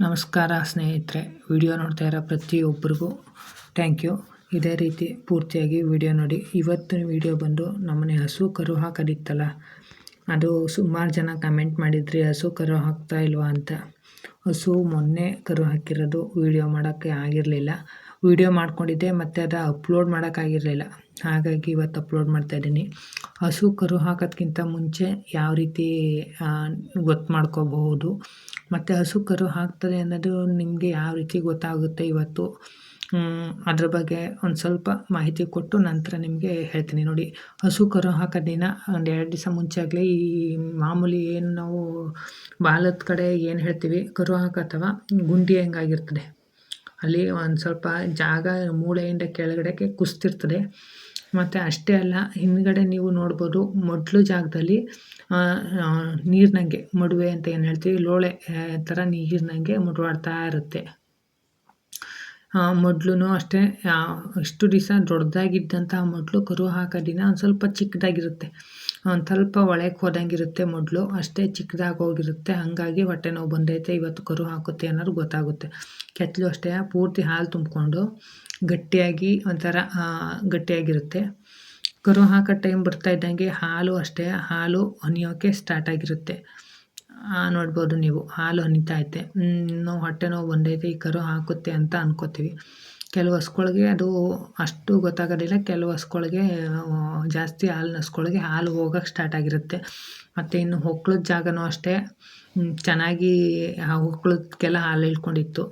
ನಮಸ್ಕಾರ ಸ್ನೇಹಿತರೆ, ವಿಡಿಯೋ ನೋಡ್ತಾ ಇರೋ ಪ್ರತಿಯೊಬ್ಬರಿಗೂ ಥ್ಯಾಂಕ್ ಯು ಇದೇ ರೀತಿ ಪೂರ್ತಿಯಾಗಿ ವಿಡಿಯೋ ನೋಡಿ. ಇವತ್ತಿನ ವಿಡಿಯೋ ಬಂದು ನಮ್ಮನೆ ಹಸು ಕರು ಹಾಕೋದಿತ್ತಲ್ಲ? ಅದು ಸುಮಾರು ಜನ ಕಮೆಂಟ್ ಮಾಡಿದ್ರಿ, ಹಸು ಕರು ಹಾಕ್ತಾ ಇಲ್ವಾ ಅಂತ. ಹಸು ಮೊನ್ನೆ ಕರು ಹಾಕಿರೋದು ವಿಡಿಯೋ ಮಾಡೋಕ್ಕೆ ಆಗಿರಲಿಲ್ಲ. ವಿಡಿಯೋ ಮಾಡ್ಕೊಂಡಿದ್ದೆ, ಮತ್ತು ಅದು ಅಪ್ಲೋಡ್ ಮಾಡೋಕ್ಕಾಗಿರಲಿಲ್ಲ ಹಾಗಾಗಿ ಇವತ್ತು ಅಪ್ಲೋಡ್ ಮಾಡ್ತಾಯಿದ್ದೀನಿ ಹಸು ಕರು ಹಾಕೋದ್ಕಿಂತ ಮುಂಚೆ ಯಾವ ರೀತಿ ಗೊತ್ತು ಮಾಡ್ಕೋಬಹುದು? ಮತ್ತು ಹಸು ಕರು ಹಾಕ್ತದೆ ಅನ್ನೋದು ನಿಮಗೆ ಯಾವ ರೀತಿ ಗೊತ್ತಾಗುತ್ತೆ ಇವತ್ತು? ಅದ್ರ ಬಗ್ಗೆ ಒಂದು ಸ್ವಲ್ಪ ಮಾಹಿತಿ ಕೊಟ್ಟು ನಂತರ ನಿಮಗೆ ಹೇಳ್ತೀನಿ ನೋಡಿ. ಹಸು ಕರು ಹಾಕೋ ದಿನ ಒಂದು ಎರಡು ದಿವಸ ಮುಂಚೆ ಆಗಲಿ ಈ ಮಾಮೂಲಿ ಏನು ನಾವು ಬಾಲದ ಕಡೆ ಏನು ಹೇಳ್ತೀವಿ? ಕರು ಅಥವಾ ಗುಂಡಿ ಹೆಂಗಾಗಿರ್ತದೆ. ಅಲ್ಲಿ ಒಂದು ಸ್ವಲ್ಪ ಜಾಗ ಮೂಳೆಯಿಂದ ಕೆಳಗಡೆಗೆ ಕುಸ್ತಿರ್ತದೆ. ಮತ್ತು ಅಷ್ಟೇ ಅಲ್ಲ, ಹಿಂದ್ಗಡೆ ನೀವು ನೋಡ್ಬೋದು ಮೊದಲು ಜಾಗದಲ್ಲಿ ನೀರಿನಂಗೆ ಮಡುವೆ ಅಂತ ಏನು ಹೇಳ್ತೀವಿ, ಲೋಳೆ ಥರ ನೀರಿನಂಗೆ ಮುಡುವಾಡ್ತಾ ಇರುತ್ತೆ. ಮೊದಲು ಅಷ್ಟೇ ಇಷ್ಟು ದಿವಸ ದೊಡ್ಡದಾಗಿದ್ದಂತಹ ಮೊದಲು ಕರು ಹಾಕೋ ದಿನ ಒಂದು ಸ್ವಲ್ಪ ಚಿಕ್ಕದಾಗಿರುತ್ತೆ. ಒಂದು ಸ್ವಲ್ಪ ಒಳಗೆ ಹೋದಂಗಿರುತ್ತೆ ಮೊದಲು, ಅಷ್ಟೇ ಚಿಕ್ಕದಾಗಿ ಹೋಗಿರುತ್ತೆ. ಹಾಗಾಗಿ ಹೊಟ್ಟೆ ನೋವು ಬಂದೈತೆ, ಇವತ್ತು ಕರು ಹಾಕುತ್ತೆ ಅನ್ನೋದು ಗೊತ್ತಾಗುತ್ತೆ. ಕೆತ್ತಲು ಅಷ್ಟೇ ಪೂರ್ತಿ ಹಾಲು ತುಂಬಿಕೊಂಡು ಗಟ್ಟಿಯಾಗಿ ಒಂಥರ ಗಟ್ಟಿಯಾಗಿರುತ್ತೆ. ಕರು ಹಾಕೋ ಟೈಮ್ ಬರ್ತಾ ಇದ್ದಂಗೆ ಹಾಲು ಅಷ್ಟೇ, ಹಾಲು ಹನಿಯೋಕ್ಕೆ ಸ್ಟಾರ್ಟ್ ಆಗಿರುತ್ತೆ. ನೋಡ್ಬೋದು ನೀವು, ಹಾಲು ಹನಿತಾ ಐತೆ. ನೋವು ಹೊಟ್ಟೆ ನೋವು ಬಂದೈತೆ ಈ ಕರು ಹಾಕುತ್ತೆ ಅಂತ ಅನ್ಕೋತೀವಿ. ಕೆಲವು ಹಸ್ಗಳಿಗೆ ಅದು ಅಷ್ಟು ಗೊತ್ತಾಗೋದಿಲ್ಲ, ಕೆಲವು ಹಸ್ಗಳಿಗೆ ಜಾಸ್ತಿ ಹಾಲು ಹಸ್ಗಳಿಗೆ ಹಾಲು ಹೋಗೋಕೆ ಸ್ಟಾರ್ಟ್ ಆಗಿರುತ್ತೆ. ಮತ್ತು ಇನ್ನು ಹೊಕ್ಳದ ಜಾಗನೂ ಅಷ್ಟೇ ಚೆನ್ನಾಗಿ ಹೊಕ್ಳದಕ್ಕೆಲ್ಲ ಹಾಲು ಇಳ್ಕೊಂಡಿತ್ತು.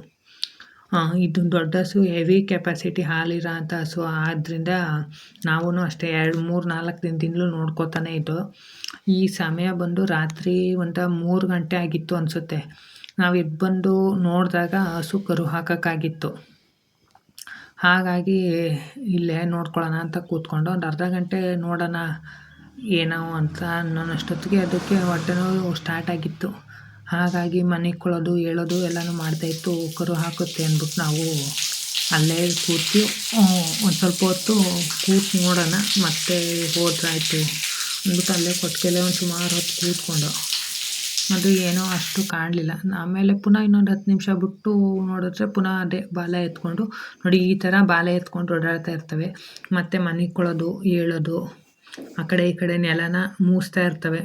ಇದು ದೊಡ್ಡ ಹಸು ಹೆವಿ ಕೆಪಾಸಿಟಿ ಹಾಲಿರೋ ಅಂಥ ಹಸು. ಆದ್ದರಿಂದ ನಾವೂ ಅಷ್ಟೇ ಎರಡು, ಮೂರು, ನಾಲ್ಕು ದಿನದಿಂದಲೂ ನೋಡ್ಕೋತಾನೆ ಇದ್ದು, ಈ ಸಮಯ ಬಂದು ರಾತ್ರಿ ಒಂದು ಮೂರು ಗಂಟೆ ಆಗಿತ್ತು ಅನಿಸುತ್ತೆ. ನಾವು ಇದು ಬಂದು ನೋಡಿದಾಗ ಹಸು ಕರು ಹಾಕೋಕ್ಕಾಗಿತ್ತು. ಹಾಗಾಗಿ ಇಲ್ಲೇ ನೋಡ್ಕೊಳ್ಳೋಣ ಅಂತ ಕೂತ್ಕೊಂಡು ಒಂದು ಅರ್ಧ ಗಂಟೆ ನೋಡೋಣ, ಏನೋ ಅಂತ ಅನ್ನೋಷ್ಟೊತ್ತಿಗೆ ಅದಕ್ಕೆ ಹೊಟ್ಟೆ ನೋವು ಸ್ಟಾರ್ಟ್ ಆಗಿತ್ತು. ಹಾಗಾಗಿ ಮನೆ ಕೊಳೋದು ಹೇಳೋದು ಎಲ್ಲನೂ ಮಾಡ್ತಾಯಿತ್ತು ಕರು ಹಾಕುತ್ತೆ ಅಂದ್ಬಿಟ್ಟು ನಾವು ಅಲ್ಲೇ ಕೂತು ಒಂದು ಸ್ವಲ್ಪ ಹೊತ್ತು ಕೂತು ನೋಡೋಣ. ಮತ್ತೆ ಹೋದ್ರಾಯ್ತು ಅಂದ್ಬಿಟ್ಟು ಅಲ್ಲೇ ಕೊಟ್ಟಿಗೆಲೆ ಒಂದು ಸುಮಾರು ಹೊತ್ತು ಕೂತ್ಕೊಂಡು ಅದು ಏನೋ ಅಷ್ಟು ಕಾಣಲಿಲ್ಲ. ಆಮೇಲೆ ಪುನಃ ಇನ್ನೊಂದು ಹತ್ತು ನಿಮಿಷ ಬಿಟ್ಟು ನೋಡಿದ್ರೆ ಪುನಃ ಅದೇ ಬಾಲ ಎತ್ಕೊಂಡು, ನೋಡಿ ಈ ಥರ ಬಾಲ ಎತ್ಕೊಂಡು ಓಡಾಡ್ತಾ ಇರ್ತವೆ. ಮತ್ತು ಮನೆ ಕೊಳೋದು ಹೇಳೋದು, ಆ ಕಡೆ ಈ ಕಡೆ ನೆಲನ ಮೂಸ್ತಾ ಇರ್ತವೆ.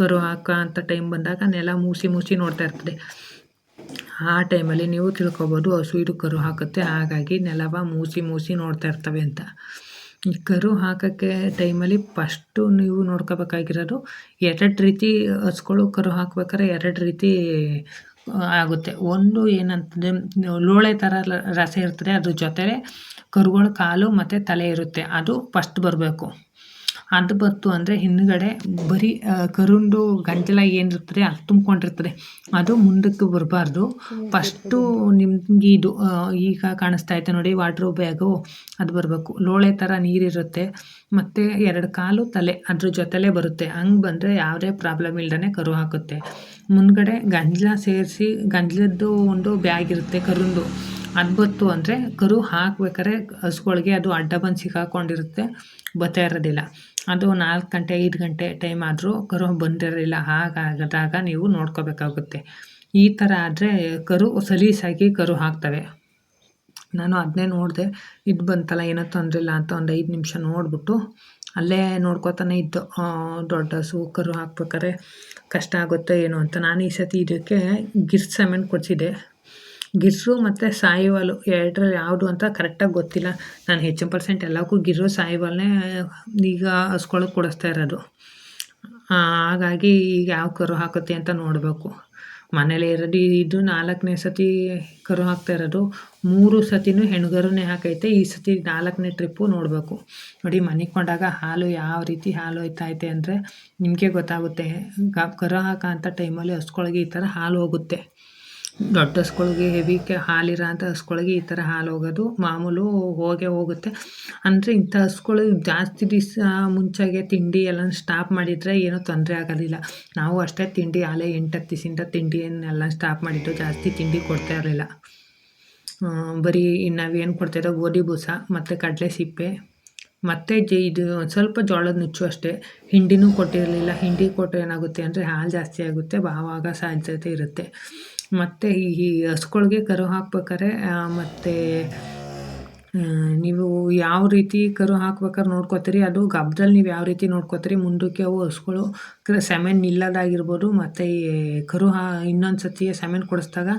ಕರು ಹಾಕೋ ಅಂತ ಟೈಮ್ ಬಂದಾಗ ನೆಲ ಮೂಸಿ ಮೂಸಿ ನೋಡ್ತಾ ಇರ್ತದೆ. ಆ ಟೈಮಲ್ಲಿ ನೀವು ತಿಳ್ಕೊಬೋದು ಹಸು ಇದು ಕರು ಹಾಕುತ್ತೆ, ಹಾಗಾಗಿ ನೆಲವ ಮೂಸಿ ಮೂಸಿ ನೋಡ್ತಾ ಇರ್ತವೆ ಅಂತ. ಈ ಕರು ಹಾಕೋಕ್ಕೆ ಟೈಮಲ್ಲಿ ಫಸ್ಟು ನೀವು ನೋಡ್ಕೋಬೇಕಾಗಿರೋದು ಎರಡು ರೀತಿ ಹಸುಗಳು ಕರು ಹಾಕ್ಬೇಕಾದ್ರೆ ಎರಡು ರೀತಿ ಆಗುತ್ತೆ. ಒಂದು ಏನಂತಂದರೆ ಲೋಳೆ ಥರ ರಸ ಇರ್ತದೆ, ಅದ್ರ ಜೊತೆಲೆ ಕರುಗಳ ಕಾಲು ಮತ್ತು ತಲೆ ಇರುತ್ತೆ. ಅದು ಫಸ್ಟ್ ಬರಬೇಕು. ಅದು ಬಂತು ಅಂದರೆ ಹಿಂದುಗಡೆ ಬರೀ ಕರುಂಡು ಗಂಜಲ ಏನಿರ್ತದೆ ಅದು ತುಂಬಿಕೊಂಡಿರ್ತದೆ. ಅದು ಮುಂದಕ್ಕೆ ಬರಬಾರ್ದು. ಫಸ್ಟು ನಿಮ್ಗೆ ಇದು ಈಗ ಕಾಣಿಸ್ತಾ ಐತೆ ನೋಡಿ ವಾಟ್ರ್ ಬ್ಯಾಗು ಅದು ಬರಬೇಕು. ಲೋಳೆ ಥರ ನೀರಿರುತ್ತೆ. ಮತ್ತು ಎರಡು ಕಾಲು ತಲೆ ಅದ್ರ ಜೊತೆಲೇ ಬರುತ್ತೆ. ಹಂಗೆ ಬಂದರೆ ಯಾವುದೇ ಪ್ರಾಬ್ಲಮ್ ಇಲ್ದೇ ಕರು ಹಾಕುತ್ತೆ. ಮುಂದ್ಗಡೆ ಗಂಜಲ ಸೇರಿಸಿ, ಗಂಜಲದ್ದು ಒಂದು ಬ್ಯಾಗ್ ಇರುತ್ತೆ ಕರುಂದು. ಅದು ಬತ್ತು ಅಂದರೆ ಕರು ಹಾಕ್ಬೇಕಾದ್ರೆ ಹಸುಗಳಿಗೆ ಅದು ಅಡ್ಡ ಬಂದು ಸಿಕ್ಕಾಕೊಂಡಿರುತ್ತೆ ಬರ್ತಾ ಇರೋದಿಲ್ಲ. ಅದು ನಾಲ್ಕು ಗಂಟೆ, ಐದು ಗಂಟೆ ಟೈಮ್ ಆದರೂ ಕರು ಬಂದಿರಲಿಲ್ಲ ಹಾಗಾಗದಾಗ ನೀವು ನೋಡ್ಕೋಬೇಕಾಗುತ್ತೆ. ಈ ಥರ ಆದರೆ ಕರು ಸಲೀಸಾಗಿ ಕರು ಹಾಕ್ತವೆ. ನಾನು ಅದನ್ನೇ ನೋಡಿದೆ, ಇದು ಬಂತಲ್ಲ, ಏನೋ ತೊಂದರೆ ಇಲ್ಲ ಅಂತ ಒಂದು ಐದು ನಿಮಿಷ ನೋಡಿಬಿಟ್ಟು ಅಲ್ಲೇ ನೋಡ್ಕೋತಾನೆ ಇದ್ದು ದೊಡ್ಡ ಹಸು ಕರು ಹಾಕ್ಬೇಕಾದ್ರೆ ಕಷ್ಟ ಆಗುತ್ತೋ ಏನೋ ಅಂತ. ನಾನು ಈ ಸತಿ ಇದಕ್ಕೆ ಗಿರ್ ಸಮೆಂಟ್ ಕೊಡಿಸಿದ್ದೆ. ಗಿರ್ರು ಮತ್ತು ಸಾಯಿವಾಲು ಎರಡರಲ್ಲಿ ಯಾವುದು ಅಂತ ಕರೆಕ್ಟಾಗಿ ಗೊತ್ತಿಲ್ಲ. ನಾನು ಹೆಚ್ಚಿನ ಪರ್ಸೆಂಟ್ ಎಲ್ಲಕ್ಕೂ ಗಿರ್ರು ಸಾಯಿವಾಲನ್ನೇ ಈಗ ಹಸ್ಕೊಳಕ್ಕೆ ಕೊಡಿಸ್ತಾ ಇರೋದು. ಹಾಗಾಗಿ ಈಗ ಯಾವ ಕರು ಹಾಕುತ್ತೆ ಅಂತ ನೋಡಬೇಕು. ಮನೇಲಿ ಇರೋದು, ಇದು ನಾಲ್ಕನೇ ಸತಿ ಕರು ಹಾಕ್ತಾ ಇರೋದು. ಮೂರು ಸತಿನೂ ಹೆಣ್ಗರುನೇ ಹಾಕೈತೆ, ಈ ಸತಿ ನಾಲ್ಕನೇ ಟ್ರಿಪ್ಪು ನೋಡಬೇಕು. ನೋಡಿ ಮನೆಗೆ ಕೊಂಡಾಗ ಹಾಲು ಯಾವ ರೀತಿ ಹಾಲು ಐತೆ ಅಂದರೆ ನಿಮಗೆ ಗೊತ್ತಾಗುತ್ತೆ. ಕರು ಹಾಕೋ ಅಂಥ ಟೈಮಲ್ಲಿ ಹಸ್ಕೊಳಗೆ ಈ ಥರ ಹಾಲು ಹೋಗುತ್ತೆ. ದೊಡ್ಡ ಹಸ್ಗಳಿಗೆ ಹೆವಿ ಹಾಲಿರೋ ಅಂಥ ಹಸ್ಗಳಿಗೆ ಈ ಥರ ಹಾಲು ಹೋಗೋದು ಮಾಮೂಲು ಹೋಗೇ ಹೋಗುತ್ತೆ. ಅಂದರೆ ಇಂಥ ಹಸ್ಗಳು ಜಾಸ್ತಿ ದಿವಸ ಮುಂಚೆಗೆ ತಿಂಡಿ ಎಲ್ಲ ಸ್ಟಾಪ್ ಮಾಡಿದರೆ ಏನೂ ತೊಂದರೆ ಆಗೋದಿಲ್ಲ. ನಾವು ಅಷ್ಟೇ ತಿಂಡಿ ಆಲೆ ಎಂಟತ್ತು ದಿವಸದಿಂದ ತಿಂಡಿಯನ್ನೆಲ್ಲ ಸ್ಟಾಪ್ ಮಾಡಿದ್ದು ಜಾಸ್ತಿ ತಿಂಡಿ ಕೊಡ್ತಾ ಇರಲಿಲ್ಲ. ಬರೀ ನಾವೇನು ಕೊಡ್ತಾಯಿದ್ದೋ ಗೋಧಿ ಬೂಸ, ಮತ್ತು ಕಡಲೆ ಸಿಪ್ಪೆ, ಮತ್ತು ಜ ಇದು ಸ್ವಲ್ಪ ಜೋಳದ ನುಚ್ಚು ಅಷ್ಟೇ. ಹಿಂಡಿನೂ ಕೊಟ್ಟಿರಲಿಲ್ಲ. ಹಿಂಡಿ ಕೊಟ್ಟರೆ ಏನಾಗುತ್ತೆ ಅಂದರೆ ಹಾಲು ಜಾಸ್ತಿ ಆಗುತ್ತೆ. ಆವಾಗ ಸಾಧ್ಯತೆ ಇರುತ್ತೆ. ಮತ್ತು ಈ ಹಸುಗಳ್ಗೆ ಕರು ಹಾಕ್ಬೇಕಾರೆ ಮತ್ತು ನೀವು ಯಾವ ರೀತಿ ಕರು ಹಾಕ್ಬೇಕಾದ್ರೆ ನೋಡ್ಕೋತೀರಿ, ಅದು ಗಬ್ದಲ್ಲಿ ನೀವು ಯಾವ ರೀತಿ ನೋಡ್ಕೋತೀರಿ, ಮುಂದಕ್ಕೆ ಅವು ಹಸುಗಳು ಸೆಮೆನ್ ನಿಲ್ಲದಾಗಿರ್ಬೋದು, ಮತ್ತು ಈ ಕರು ಹಾ ಇನ್ನೊಂದು ಸತಿ ಸೆಮೆನ್ ಕೊಡಿಸ್ದಾಗ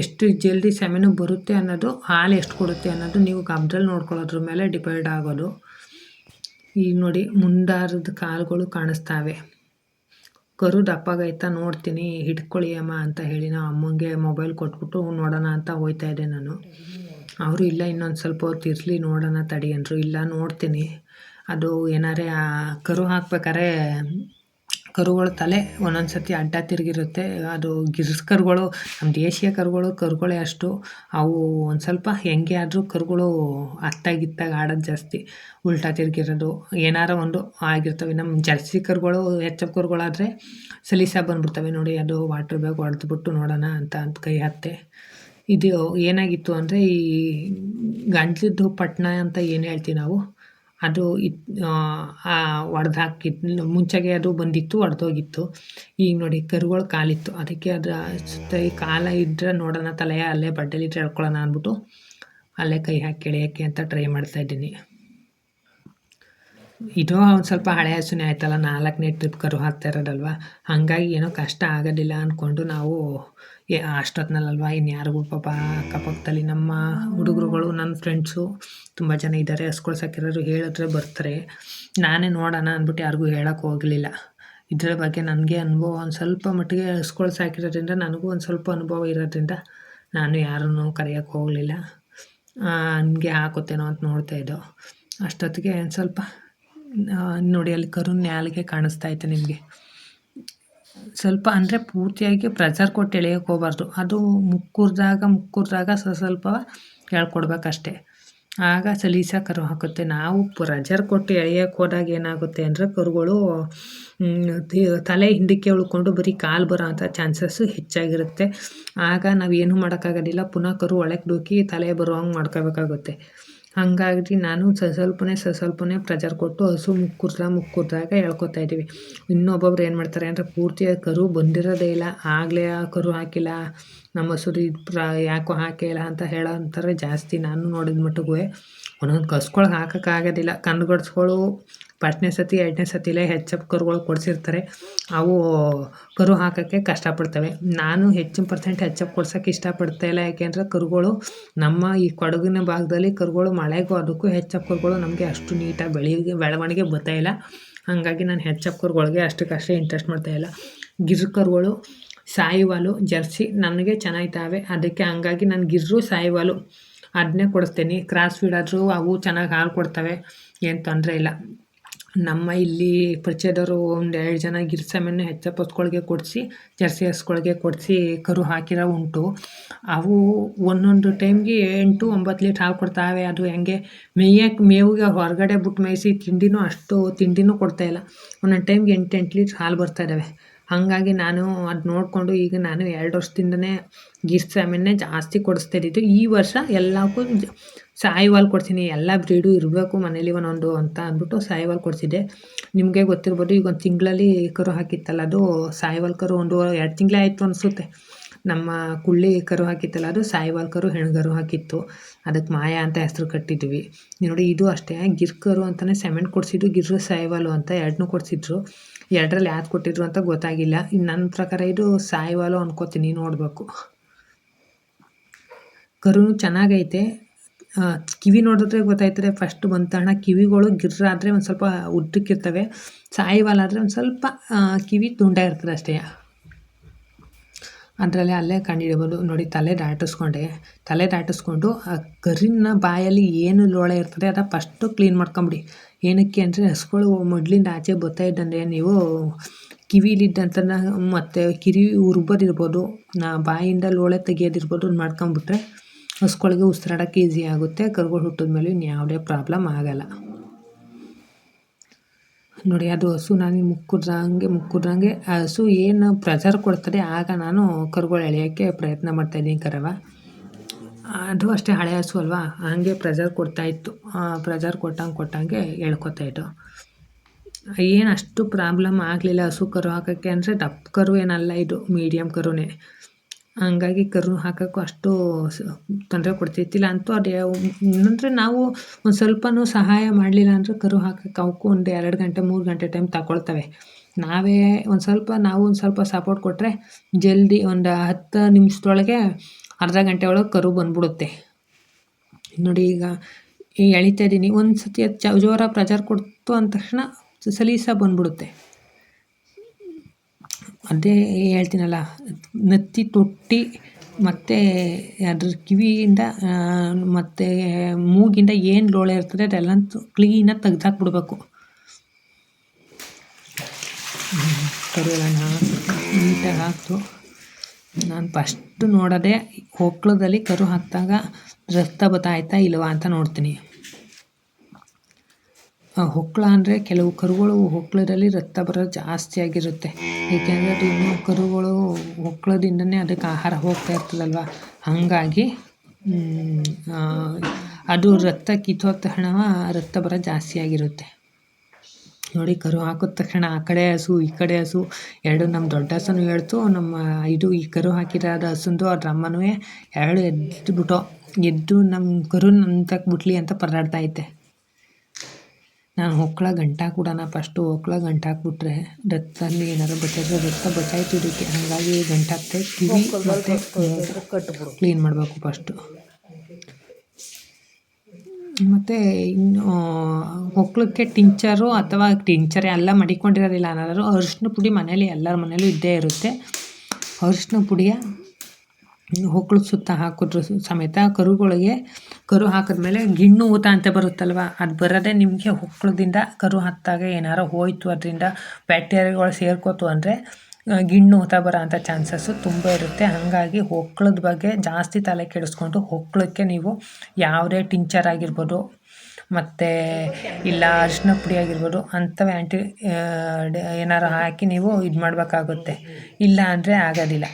ಎಷ್ಟು ಜಲ್ದಿ ಸೆಮೆನು ಬರುತ್ತೆ ಅನ್ನೋದು, ಹಾಲು ಎಷ್ಟು ಕೊಡುತ್ತೆ ಅನ್ನೋದು ನೀವು ಗಬ್ದಲ್ಲಿ ನೋಡ್ಕೊಳ್ಳೋದ್ರ ಮೇಲೆ ಡಿಪೆಂಡ್ ಆಗೋದು. ಈಗ ನೋಡಿ ಮುಂದಾರದ ಕಾಲುಗಳು ಕಾಣಿಸ್ತಾವೆ. ಕರು ದಪ್ಪಾಗೈತಾ ನೋಡ್ತೀನಿ, ಹಿಡ್ಕೊಳ್ಳಿ ಅಮ್ಮ ಅಂತ ಹೇಳಿ ನಾವು ಅಮ್ಮಂಗೆ ಮೊಬೈಲ್ ಕೊಟ್ಬಿಟ್ಟು ನೋಡೋಣ ಅಂತ ಹೋಯ್ತಾ ಇದ್ದೆ ನಾನು. ಅವರು ಇಲ್ಲ, ಇನ್ನೊಂದು ಸ್ವಲ್ಪ ಹೊತ್ತು ಇರಲಿ, ನೋಡೋಣ ತಡಿ ಇಲ್ಲ, ನೋಡ್ತೀನಿ. ಅದು ಏನಾರೇ ಕರು ಹಾಕ್ಬೇಕಾರೆ ಕರುಗಳ ತಲೆ ಒಂದೊಂದು ಸರ್ತಿ ಅಡ್ಡ ತಿರುಗಿರುತ್ತೆ. ಅದು ಗಿರ್ಸ್ ಕರುಗಳು, ನಮ್ಮ ದೇಶೀಯ ಕರುಗಳು, ಕರುಗಳೇ ಅಷ್ಟು. ಅವು ಒಂದು ಸ್ವಲ್ಪ ಹೆಂಗೆ ಆದರೂ ಕರುಗಳು ಅತ್ತಾಗಿತ್ತಾಗ ಆಡೋದು ಜಾಸ್ತಿ. ಉಲ್ಟಾ ತಿರುಗಿರೋದು, ಏನಾರ ಒಂದು ಆಗಿರ್ತವೆ. ನಮ್ಮ ಜರ್ಸಿ ಕರುಗಳು ಎಫ್ ಕರುಗಳಾದರೆ ಸಲೀಸಾಗಿ ಬಂದ್ಬಿಡ್ತವೆ ನೋಡಿ, ಅದು ವಾಟರ್ ಬ್ಯಾಗ್ ಹೊಡೆದ್ಬಿಟ್ಟು ನೋಡೋಣ ಅಂತ ಅಂತ ಕೈ ಹತ್ತೆ ಇದು ಏನಾಗಿತ್ತು ಅಂದರೆ ಈ ಗಂಟ್ಲಿದ್ದು ಪಟ್ನಾ ಅಂತ ಏನು ಹೇಳ್ತೀವಿ ನಾವು? ಅದು ಇತ್ ಹಾಕಿ ಮುಂಚೆಗೆ ಅದು ಬಂದಿತ್ತು, ಒಡೆದೋಗಿತ್ತು. ಈಗ ನೋಡಿ ಕರುಗಳು ಕಾಲಿತ್ತು. ಅದಕ್ಕೆ ಅದು ಕಾಲ ಇದ್ದರೆ ನೋಡೋಣ ತಲೆಯ ಅಲ್ಲೇ ಬಡ್ಡೆಲಿಟ್ಟು ಹೇಳ್ಕೊಳ್ಳೋಣ ಅಂದ್ಬಿಟ್ಟು ಅಲ್ಲೇ ಕೈ ಹಾಕಿ ಎಳೆಯೋಕ್ಕೆ ಅಂತ ಟ್ರೈ ಮಾಡ್ತಾ ಇದ್ದೀನಿ. ಇದು ಒಂದು ಸ್ವಲ್ಪ ಹಳೆ ಹಸುನೇ ಆಯ್ತಲ್ಲ, ನಾಲ್ಕನೇ ಟ್ರಿಪ್ ಕರು ಹಾಕ್ತಾ ಇರೋದಲ್ವ? ಹಾಗಾಗಿ ಏನೋ ಕಷ್ಟ ಆಗೋದಿಲ್ಲ ಅಂದ್ಕೊಂಡು ನಾವು ಏ ಅಷ್ಟೊತ್ತಿನಲ್ಲಲ್ವ ಇನ್ಯಾರಿಗೂ ಪಾಪ ಅಕ್ಕಪಕ್ಕದಲ್ಲಿ ನಮ್ಮ ಹುಡುಗರುಗಳು ನನ್ನ ಫ್ರೆಂಡ್ಸು ತುಂಬ ಜನ ಇದ್ದಾರೆ ಹಸ್ಗಳು ಸಾಕಿರೋರು ಹೇಳಿದ್ರೆ ಬರ್ತಾರೆ. ನಾನೇ ನೋಡೋಣ ಅಂದ್ಬಿಟ್ಟು ಯಾರಿಗೂ ಹೇಳೋಕ್ಕೆ ಹೋಗಲಿಲ್ಲ. ಇದರ ಬಗ್ಗೆ ನನಗೆ ಅನುಭವ ಒಂದು ಸ್ವಲ್ಪ ಮಟ್ಟಿಗೆ ಹಸ್ಗಳು ಸಾಕಿರೋದ್ರಿಂದ ನನಗೂ ಒಂದು ಸ್ವಲ್ಪ ಅನುಭವ ಇರೋದ್ರಿಂದ ನಾನು ಯಾರನ್ನು ಕರೆಯೋಕ್ಕೆ ಹೋಗಲಿಲ್ಲ. ಹಂಗೆ ಹಾಕುತ್ತೇನೋ ಅಂತ ನೋಡ್ತಾ ಇದ್ದೋ. ಅಷ್ಟೊತ್ತಿಗೆ ಒಂದು ಸ್ವಲ್ಪ ನೋಡಿ ಅಲ್ಲಿ ಕರು ನ್ಯಾಲಿಗೆ ಕಾಣಿಸ್ತಾ ಇತ್ತು ನಿಮಗೆ. ಸ್ವಲ್ಪ ಅಂದರೆ ಪೂರ್ತಿಯಾಗಿ ಪ್ರೆಷರ್ ಕೊಟ್ಟು ಎಳೆಯೋಕೆ ಹೋಗ್ಬಾರ್ದು. ಅದು ಮುಕ್ಕುರ್ದಾಗ ಮುಕ್ಕುರ್ದಾಗ ಸ್ವಲ್ಪ ಎಳ್ಕೊಡ್ಬೇಕಷ್ಟೆ ಆಗ ಸಲೀಸ ಕರು ಹಾಕುತ್ತೆ. ನಾವು ಪ್ರೆಜರ್ ಕೊಟ್ಟು ಎಳೆಯೋಕೆ ಹೋದಾಗ ಏನಾಗುತ್ತೆ ಅಂದರೆ ಕರುಗಳು ತಲೆ ಹಿಂದಕ್ಕೆ ಉಳ್ಕೊಂಡು ಬರೀ ಕಾಲು ಬರೋ ಅಂಥ ಚಾನ್ಸಸ್ಸು ಹೆಚ್ಚಾಗಿರುತ್ತೆ. ಆಗ ನಾವು ಏನೂ ಮಾಡೋಕ್ಕಾಗೋದಿಲ್ಲ. ಪುನಃ ಕರು ಒಳಗೆ ಡೂಕಿ ತಲೆ ಬರೋ ಹಂಗೆ ಮಾಡ್ಕೋಬೇಕಾಗುತ್ತೆ. ಹಾಗಾಗಿ ನಾನು ಸ ಸ್ವಲ್ಪನೇ ಸ ಸ್ವಲ್ಪನೇ ಪ್ರೆಜರ್ ಕೊಟ್ಟು ಹಸು ಮುಕ್ಕುರ್ದ ಮುಕ್ಕುರ್ದಾಗ ಎಳ್ಕೊತಾ ಇದ್ದೀವಿ. ಇನ್ನೊಬ್ಬೊಬ್ರು ಏನು ಮಾಡ್ತಾರೆ ಅಂದರೆ ಪೂರ್ತಿ ಕರು ಬಂದಿರೋದೇ ಇಲ್ಲ. ಆಗಲೇ ಆ ಕರು ಹಾಕಿಲ್ಲ. ನಮ್ಮ ಹಸುರು ಪ್ರ ಯಾಕೋ ಹಾಕಿಲ್ಲ ಅಂತ ಹೇಳೋ ಅಂತಾರೆ ಜಾಸ್ತಿ. ನಾನು ನೋಡಿದ ಮಟ್ಟಿಗೂ ಒಂದೊಂದು ಕಸ್ಕೊಳಗೆ ಹಾಕೋಕ್ಕಾಗೋದಿಲ್ಲ ಕನ್ಗಡ್ಸ್ಗಳು ಫಸ್ಟ್ನೇ ಸತಿ, ಎರಡನೇ ಸತಿಲೇ ಹೆಚ್ಚು ಕರುಗಳು ಕೊಡಿಸಿರ್ತಾರೆ. ಅವು ಕರು ಹಾಕೋಕ್ಕೆ ಕಷ್ಟಪಡ್ತವೆ. ನಾನು ಹೆಚ್ಚಿನ ಪರ್ಸೆಂಟ್ ಹೆಚ್ಚಪ್ ಕೊಡ್ಸೋಕ್ಕೆ ಇಷ್ಟಪಡ್ತಾ ಇಲ್ಲ. ಯಾಕೆಂದರೆ ಕರುಗಳು ನಮ್ಮ ಈ ಕೊಡಗಿನ ಭಾಗದಲ್ಲಿ ಕರುಗಳು ಮಳೆಗೂ ಅದಕ್ಕೂ ಹೆಚ್ಚಪ್ ಕರುಗಳು ನಮಗೆ ಅಷ್ಟು ನೀಟಾಗಿ ಬೆಳಿಗ್ಗೆ, ಬೆಳವಣಿಗೆ ಬರ್ತಾ ಇಲ್ಲ. ಹಾಗಾಗಿ ನಾನು ಹೆಚ್ಚಪ್ ಕರುಗಳಿಗೆ ಅಷ್ಟಕ್ಕಷ್ಟೇ ಇಂಟ್ರೆಸ್ಟ್ ಮಾಡ್ತಾ ಇಲ್ಲ. ಗಿರ್ ಕರುಗಳು ಸಾಯಿವಾಲು ಜರ್ಸಿ ನನಗೆ ಚೆನ್ನಾಗಿದ್ದಾವೆ ಅದಕ್ಕೆ ಹಂಗಾಗಿ ನಾನು ಗಿರ್ರು ಸಾಯಿವಾಲು ಅದನ್ನೇ ಕೊಡಿಸ್ತೀನಿ. ಕ್ರಾಸ್ ಫೀಡಾದರೂ ಅವು ಚೆನ್ನಾಗಿ ಹಾಲು ಕೊಡ್ತವೆ. ಏನು ತೊಂದರೆ ಇಲ್ಲ. ನಮ್ಮ ಇಲ್ಲಿ ಪರಿಚಯದವರು ಒಂದು ಎರಡು ಜನ ಗಿರ್ಸಮೆನ್ನು ಹೆಚ್ಚ ಪಸ್ಕೊಳಗೆ ಕೊಡಿಸಿ, ಜರ್ಸಿ ಹಸ್ಕೊಳಗೆ ಕೊಡಿಸಿ ಕರು ಹಾಕಿರೋ ಉಂಟು. ಅವು ಒಂದೊಂದು ಟೈಮ್ಗೆ ಎಂಟು, ಒಂಬತ್ತು ಲೀಟ್ರ್ ಹಾಲು ಕೊಡ್ತಾವೆ. ಅದು ಹೆಂಗೆ ಮೇಯಕ್ಕೆ ಮೇವಿಗೆ ಹೊರಗಡೆ ಬಿಟ್ಟು ಮೇಯಿಸಿ ತಿಂಡಿನೂ ಅಷ್ಟು ತಿಂಡಿನೂ ಕೊಡ್ತಾಯಿಲ್ಲ ಒಂದೊಂದು ಟೈಮ್ಗೆ ಎಂಟು ಎಂಟು ಲೀಟ್ರ್ ಹಾಲು ಬರ್ತಾ ಇದ್ದಾವೆ ಹಾಗಾಗಿ ನಾನು ಅದು ನೋಡಿಕೊಂಡು ಈಗ ನಾನು ಎರಡು ವರ್ಷದಿಂದನೇ ಗಿರ್ ಸ್ವಾಮಿನೇ ಜಾಸ್ತಿ ಕೊಡಿಸ್ತಾ ಈ ವರ್ಷ ಎಲ್ಲಕ್ಕೂ ಸಾಯಿವಾಲ್ ಕೊಡ್ತೀನಿ. ಎಲ್ಲ ಬ್ರೀಡು ಇರಬೇಕು ಮನೇಲಿ ಒಂದೊಂದು ಅಂತ ಅಂದ್ಬಿಟ್ಟು ಸಾಯಿವಾಲ್ ಕೊಡಿಸಿದ್ದೆ. ನಿಮಗೆ ಗೊತ್ತಿರ್ಬೋದು ಈಗ ಒಂದು ತಿಂಗಳಲ್ಲಿ ಕರು ಹಾಕಿತ್ತಲ್ಲ ಅದು? ಸಾಯಿವಾಲ್ ಕರು ಒಂದು ಎರಡು ತಿಂಗಳೇ ಆಯಿತು ಅನಿಸುತ್ತೆ. ನಮ್ಮ ಕುಳ್ಳಿ ಕರು ಹಾಕಿತ್ತಲ್ಲ ಅದು? ಸಾಯಿವಾಲ್ ಕರು, ಹೆಣ್ಗರು ಹಾಕಿತ್ತು. ಅದಕ್ಕೆ ಮಾಯಾ ಅಂತ ಹೆಸರು ಕಟ್ಟಿದ್ವಿ. ನೋಡಿ ಇದು ಅಷ್ಟೇ. ಗಿರ್ ಕರು ಅಂತಲೇ ಸೆಮೆಂಟ್ ಕೊಡಿಸಿದ್ದು. ಗಿರ್ರು ಸಾಯಿವಾಲು ಅಂತ ಎರಡನ್ನೂ ಕೊಡಿಸಿದ್ರು. ಎರಡರಲ್ಲಿ ಯಾವ್ದು ಕೊಟ್ಟಿದ್ರು ಅಂತ ಗೊತ್ತಾಗಿಲ್ಲ. ಇನ್ನು ನನ್ನ ಪ್ರಕಾರ ಇದು ಸಾಯಿವಾಲು ಅನ್ಕೋತೀನಿ ನೋಡಬೇಕು. ಕರು ಚೆನ್ನಾಗೈತೆ. ಕಿವಿ ನೋಡಿದ್ರೆ ಗೊತ್ತಾಯ್ತದೆ ಫಸ್ಟ್ ಬಂದ ತಕ್ಷಣ ಕಿವಿಗಳು ಗಿರ್ರಾದರೆ ಒಂದು ಸ್ವಲ್ಪ ಉದ್ದಕ್ಕಿರ್ತವೆ. ಸಾಯಿವಾಲಾದರೆ ಒಂದು ಸ್ವಲ್ಪ ಕಿವಿ ತುಂಡ ಇರ್ತದೆ ಅಷ್ಟೇ. ಅದರಲ್ಲೇ ಅಲ್ಲೇ ಕಂಡುಹಿಡಿಬೋದು ನೋಡಿ, ತಲೆ ದಾಟಿಸ್ಕೊಂಡೆ. ತಲೆ ದಾಟಿಸ್ಕೊಂಡು ಆ ಕರಿನ ಬಾಯಲ್ಲಿ ಏನು ಲೋಳೆ ಇರ್ತದೆ, ಅದ ಫಸ್ಟು ಕ್ಲೀನ್ ಮಾಡ್ಕೊಂಬಿಡಿ. ಏನಕ್ಕೆ ಅಂದರೆ ಹಸುಗಳು ಮೊದಲಿಂದ ಆಚೆ ಬರ್ತಾ ಇದ್ದಂದರೆ ನೀವು ಕಿವಿಲಿದ್ದಂಥ ಮತ್ತು ಕಿವಿ ಉರ್ಬೋದಿರ್ಬೋದು, ನಾ ಬಾಯಿಂದ ಲೋಳೆ ತೆಗಿಯೋದಿರ್ಬೋದು ಮಾಡ್ಕೊಂಬಿಟ್ರೆ ಹಸುಗಳಿಗೆ ಉಸಿರಾಡೋಕ್ಕೆ ಈಸಿ ಆಗುತ್ತೆ. ಕರುಗಳು ಹುಟ್ಟಿದ ಮೇಲೆ ಇನ್ಯಾವುದೇ ಪ್ರಾಬ್ಲಮ್ ಆಗೋಲ್ಲ. ನೋಡಿ, ಅದು ಹಸು ನಾನು ಮುಕ್ಕುದ್ರಂಗೆ ಮುಕ್ಕುದ್ರಂಗೆ ಹಸು ಏನು ಪ್ರೆಷರ್ ಕೊಡ್ತದೆ, ಆಗ ನಾನು ಕರುಗಳು ಎಳೆಯೋಕ್ಕೆ ಪ್ರಯತ್ನ ಮಾಡ್ತಾಯಿದ್ದೀನಿ ಕರವ. ಅದು ಅಷ್ಟೇ ಹಳೆ ಹಸು ಅಲ್ವಾ? ಹಾಗೆ ಪ್ರೆಜರ್ ಕೊಡ್ತಾಯಿತ್ತು ಪ್ರೆಜರ್ ಕೊಟ್ಟಂಗೆ ಕೊಟ್ಟಂಗೆ ಇತ್ತು ಏನು ಅಷ್ಟು ಪ್ರಾಬ್ಲಮ್ ಆಗಲಿಲ್ಲ ಹಸು ಕರು ಹಾಕೋಕ್ಕೆ ಅಂದರೆ ದಪ್ಪ ಕರು ಏನಲ್ಲ ಇದು ಮೀಡಿಯಮ್ ಕರುನೇ. ಹಂಗಾಗಿ ಕರು ಹಾಕೋಕ್ಕೂ ಅಷ್ಟು ತೊಂದರೆ ಕೊಡ್ತಿತ್ತಿಲ್ಲ ಅಂತೂ ಅದು ಅಂದರೆ ನಾವು ಒಂದು ಸ್ವಲ್ಪನೂ ಸಹಾಯ ಮಾಡಲಿಲ್ಲ ಅಂದರೆ ಕರು ಹಾಕಕ್ಕೆ ಅವಕ್ಕೂ ಒಂದು ಎರಡು ಗಂಟೆ, ಮೂರು ಗಂಟೆ ಟೈಮ್ ತಗೊಳ್ತವೆ. ನಾವೇ ಒಂದು ಸ್ವಲ್ಪ, ನಾವು ಒಂದು ಸ್ವಲ್ಪ ಸಪೋರ್ಟ್ ಕೊಟ್ಟರೆ ಜಲ್ದಿ ಒಂದು ಹತ್ತು ನಿಮಿಷದೊಳಗೆ ಅರ್ಧ ಗಂಟೆ ಒಳಗೆ ಕರು ಬಂದ್ಬಿಡುತ್ತೆ. ನೋಡಿ ಈಗ ಎಳಿತಾ ಇದ್ದೀನಿ ಒಂದು ಸತಿ ಅದು ಜೋರ ಪ್ರಚಾರ ಕೊಡ್ತು ಅಂದ ತಕ್ಷಣ ಸಲೀಸ ಬಂದ್ಬಿಡುತ್ತೆ. ಅದೇ ಹೇಳ್ತೀನಲ್ಲ, ನತ್ತಿ ತೊಟ್ಟಿ ಮತ್ತು ಅದ್ರ ಕಿವಿಯಿಂದ ಮತ್ತು ಮೂಗಿಂದ ಏನು ಲೋಳೆ ಇರ್ತದೆ ಅದೆಲ್ಲ ಕ್ಲೀನಾಗಿ ತೆಗ್ದಾಕ್ಬಿಡ್ಬೇಕು. ಕರುಗಳನ್ನ ನೀಟಾಗಿ ಹಾಕ್ತು ನಾನು ಫಸ್ಟು ನೋಡೋದೇ ಹೊಕ್ಳದಲ್ಲಿ ಕರು ಹಾಕಿದಾಗ ರಕ್ತ ಬತ್ತಾಯ್ತಾ ಇಲ್ವಾ ಅಂತ ನೋಡ್ತೀನಿ. ಹೊಕ್ಳ ಅಂದರೆ ಕೆಲವು ಕರುಗಳು ಹೊಕ್ಳದಲ್ಲಿ ರಕ್ತ ಬರೋದು ಜಾಸ್ತಿ ಆಗಿರುತ್ತೆ. ಏಕೆಂದರೆ ಅದು ಇನ್ನೂ ಕರುಗಳು ಹೊಕ್ಳದಿಂದನೇ ಅದಕ್ಕೆ ಆಹಾರ ಹೋಗ್ತಾ ಇರ್ತದಲ್ವ? ಹಾಗಾಗಿ ಅದು ರಕ್ತ ಕಿತ್ತೋದ ತಕ್ಷಣ ರಕ್ತ ಬರೋದು ಜಾಸ್ತಿ ಆಗಿರುತ್ತೆ. ನೋಡಿ ಕರು ಹಾಕಿದ ತಕ್ಷಣ ಆ ಕಡೆ ಹಸು ಈ ಕಡೆ ಹಸು. ಎರಡು ನಮ್ಮ ದೊಡ್ಡ ಹಸುನು ಹೇಳ್ತು ನಮ್ಮ ಇದು ಈ ಕರು ಹಾಕಿರೋದು ಹಸುಂದು ಅದ್ರ ಅಮ್ಮನೂ ಎರಡು ಎದ್ದುಬಿಟ್ಟು ಎದ್ದು ನಮ್ಮ ಕರು ತಕ್ಕ ಬಿಟ್ಲಿ ಅಂತ ಪರದಾಡ್ತಾ ಐತೆ ನಾನು ಹೊಕ್ಕಳ ಗಂಟು ಹಾಕ್ಬಿಡೋಣ ಫಸ್ಟು ಹೊಕ್ಕಳ ಗಂಟ ಹಾಕ್ಬಿಟ್ರೆ ರಕ್ತಲ್ಲಿ ಏನಾರು ಬಚ್ಚಾಯ್ತು ರಕ್ತ ಬಚಾಯ್ತು ಇದಕ್ಕೆ. ಹಾಗಾಗಿ ಗಂಟಾಕ್ತೆ ಕಿವಿ ಮತ್ತು ಕ್ಲೀನ್ ಮಾಡಬೇಕು ಫಸ್ಟು ಮತ್ತು ಇನ್ನು ಹೊಕ್ಳಕ್ಕೆ ಟಿಂಚರು ಅಥವಾ ಟಿಂಚರ್ ಎಲ್ಲ ಮಡಿಕೊಂಡಿರೋದಿಲ್ಲ ಅನ್ನೋರು ಅರಿಶಿನ ಪುಡಿ ಮನೇಲಿ, ಎಲ್ಲರ ಮನೇಲೂ ಇದ್ದೇ ಇರುತ್ತೆ. ಅರಿಶಿನ ಪುಡಿಯ ಹೊಕ್ಳು ಸುತ್ತ ಹಾಕಿದ್ರು ಸಮೇತ ಕರುಗಳಿಗೆ, ಕರು ಹಾಕಿದ್ಮೇಲೆ ಗಿಣ್ಣು ಊತ ಅಂತ ಬರುತ್ತಲ್ವ, ಅದು ಬರೋದೇ ನಿಮಗೆ ಹೊಕ್ಳದಿಂದ ಕರು ಹತ್ತಾಗ ಏನಾರು ಹೋಯಿತು, ಅದರಿಂದ ಬ್ಯಾಕ್ಟೀರಿಯಾಗಳು ಸೇರ್ಕೋತು ಅಂದರೆ ಗಿಣ್ಣು ಊತ ಬರೋ ಅಂಥ ಚಾನ್ಸಸ್ಸು ತುಂಬ ಇರುತ್ತೆ. ಹಾಗಾಗಿ ಹೊಕ್ಳದ ಬಗ್ಗೆ ಜಾಸ್ತಿ ತಲೆ ಕೆಡಿಸ್ಕೊಂಡು ಹೊಕ್ಳಕ್ಕೆ ನೀವು ಯಾವುದೇ ಟಿಂಚರ್ ಆಗಿರ್ಬೋದು, ಮತ್ತು ಇಲ್ಲ ಅರಿಶಿನ ಪುಡಿ ಆಗಿರ್ಬೋದು ಅಂಥವೇ ಆ್ಯಂಟಿ ಏನಾರು ಹಾಕಿ ನೀವು ಇದು ಮಾಡಬೇಕಾಗುತ್ತೆ ಇಲ್ಲ ಅಂದರೆ ಆಗೋದಿಲ್ಲ.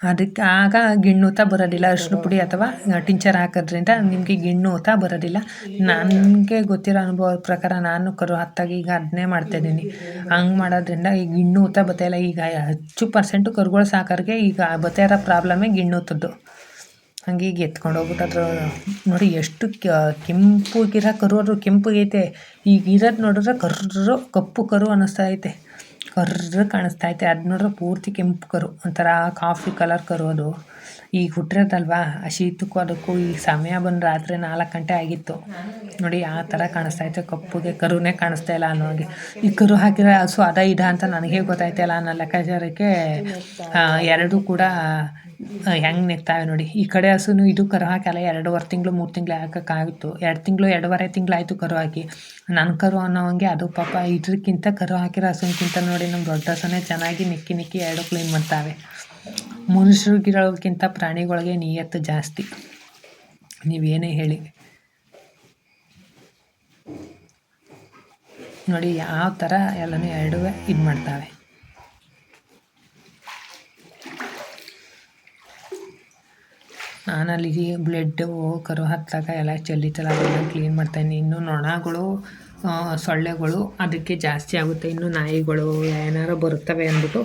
ಅದಕ್ಕೆ ಆಗ ಗಿಣ್ಣೂತ ಬರೋದಿಲ್ಲ ಅರಿಶಿನ ಪುಡಿ ಅಥವಾ ಟಿಂಚರ್ ಹಾಕೋದ್ರಿಂದ ನಿಮಗೆ ಗಿಣ್ಣೂತ ಬರೋದಿಲ್ಲ ನನಗೆ ಗೊತ್ತಿರೋ ಅನುಭವದ ಪ್ರಕಾರ ನಾನು ಕರು ಹತ್ತಾಗಿ ಈಗ ಅದನ್ನೇ ಮಾಡ್ತಾಯಿದ್ದೀನಿ ಹಂಗೆ ಮಾಡೋದ್ರಿಂದ ಈ ಗಿಣ್ಣೂತ ಬತ್ತಾಯಿಲ್ಲ ಈಗ ಹೆಚ್ಚು ಪರ್ಸೆಂಟು ಕರುಗಳು ಸಾಕೋರಿಗೆ ಈಗ ಬತ್ತಾ ಇರೋ ಪ್ರಾಬ್ಲಮ್ಮೇ ಗಿಣ್ಣೂತದ್ದು ಈಗ ಎತ್ಕೊಂಡು ಹೋಗ್ಬಿಟ್ಟು ಅದ್ರ, ನೋಡಿ ಎಷ್ಟು ಕೆಂಪುಗಿರೋ ಕರು, ಅದು ಕೆಂಪುಗೈತೆ ಈಗ ಇರೋದು ನೋಡಿದ್ರೆ ಕರ್ರು, ಕಪ್ಪು ಕರು ಅನ್ನಿಸ್ತಾ ಐತೆ. ಕರ್ರ ಕಾಣಿಸ್ತಾ ಐತೆ. ಅದು ನೋಡಿದ್ರೆ ಪೂರ್ತಿ ಕೆಂಪು ಕರು ಒಂಥರ ಕಾಫಿ ಕಲರ್ ಕರು ಅದು. ಈಗ ಹುಟ್ಟಿರೋದಲ್ವಾ ಆ ಶೀತಕ್ಕೂ ಅದಕ್ಕೂ ಈಗ ಸಮಯ ಬಂದು ರಾತ್ರಿ ನಾಲ್ಕು ಗಂಟೆ ಆಗಿತ್ತು. ನೋಡಿ, ಆ ಥರ ಕಾಣಿಸ್ತಾ ಇತ್ತು. ಕಪ್ಪುಗೆ, ಕರುನೇ ಕಾಣಿಸ್ತಾ ಇಲ್ಲ ಅನ್ನೋ ಈ ಕರು ಹಾಕಿರೋ ಹಸು ಅದ ಇದ ಅಂತ ನನಗೆ ಗೊತ್ತಾಯ್ತಲ್ಲ ಅನ್ನೋ ಲೆಕ್ಕಾಚಾರಕ್ಕೆ ಎರಡೂ ಕೂಡ ಹೆಂಗೆ ನಿಂತಾವೆ ನೋಡಿ. ಈ ಕಡೆ ಹಸುನು ಇದು ಕರು ಹಾಕಲ್ಲ ಎರಡೂವರೆ ತಿಂಗಳು, ಮೂರು ತಿಂಗಳು ಹಾಕೋಕ್ಕಾಗಿತ್ತು. ಎರಡು ತಿಂಗಳು, ಎರಡೂವರೆ ತಿಂಗಳು ಆಯಿತು ಕರು ಹಾಕಿ. ನನ್ನ ಕರು ಅನ್ನೋವಂಗೆ ಅದು ಪಾಪ ಇದಕ್ಕಿಂತ ಕರು ಹಾಕಿರೋ ಹಸುನ್ಕಿಂತ ನೋಡಿ ನಮ್ಮ ದೊಡ್ಡ ಹಸುನೇ ಚೆನ್ನಾಗಿ ನಿಕ್ಕಿ ನಿಕ್ಕಿ ಎರಡು ಕ್ಲೀನ್ ಮಾಡ್ತಾವೆ. ಮನುಷ್ಯರಿಗಿರೋಕ್ಕಿಂತ ಪ್ರಾಣಿಗಳಿಗೆ ನಿಯತ್ತು ಜಾಸ್ತಿ. ನೀವೇನೇ ಹೇಳಿ. ನೋಡಿ, ಯಾವ ಥರ ಎಲ್ಲನೂ ಎರಡೂ ಇದು ಮಾಡ್ತಾವೆ. ನಾನು ಅಲ್ಲಿಗೆ ಬ್ಲಡ್ಡು, ಕರು ಹತ್ತಾಗ ಎಲ್ಲ ಚಲ್ಲಿ ಅದೆಲ್ಲ ಕ್ಲೀನ್ ಮಾಡ್ತೇನೆ. ಇನ್ನು ನೊಣಗಳು ಸೊಳ್ಳೆಗಳು ಅದಕ್ಕೆ ಜಾಸ್ತಿ ಆಗುತ್ತೆ. ಇನ್ನು ನಾಯಿಗಳು ಏನಾರು ಬರುತ್ತವೆ ಅಂದ್ಬಿಟ್ಟು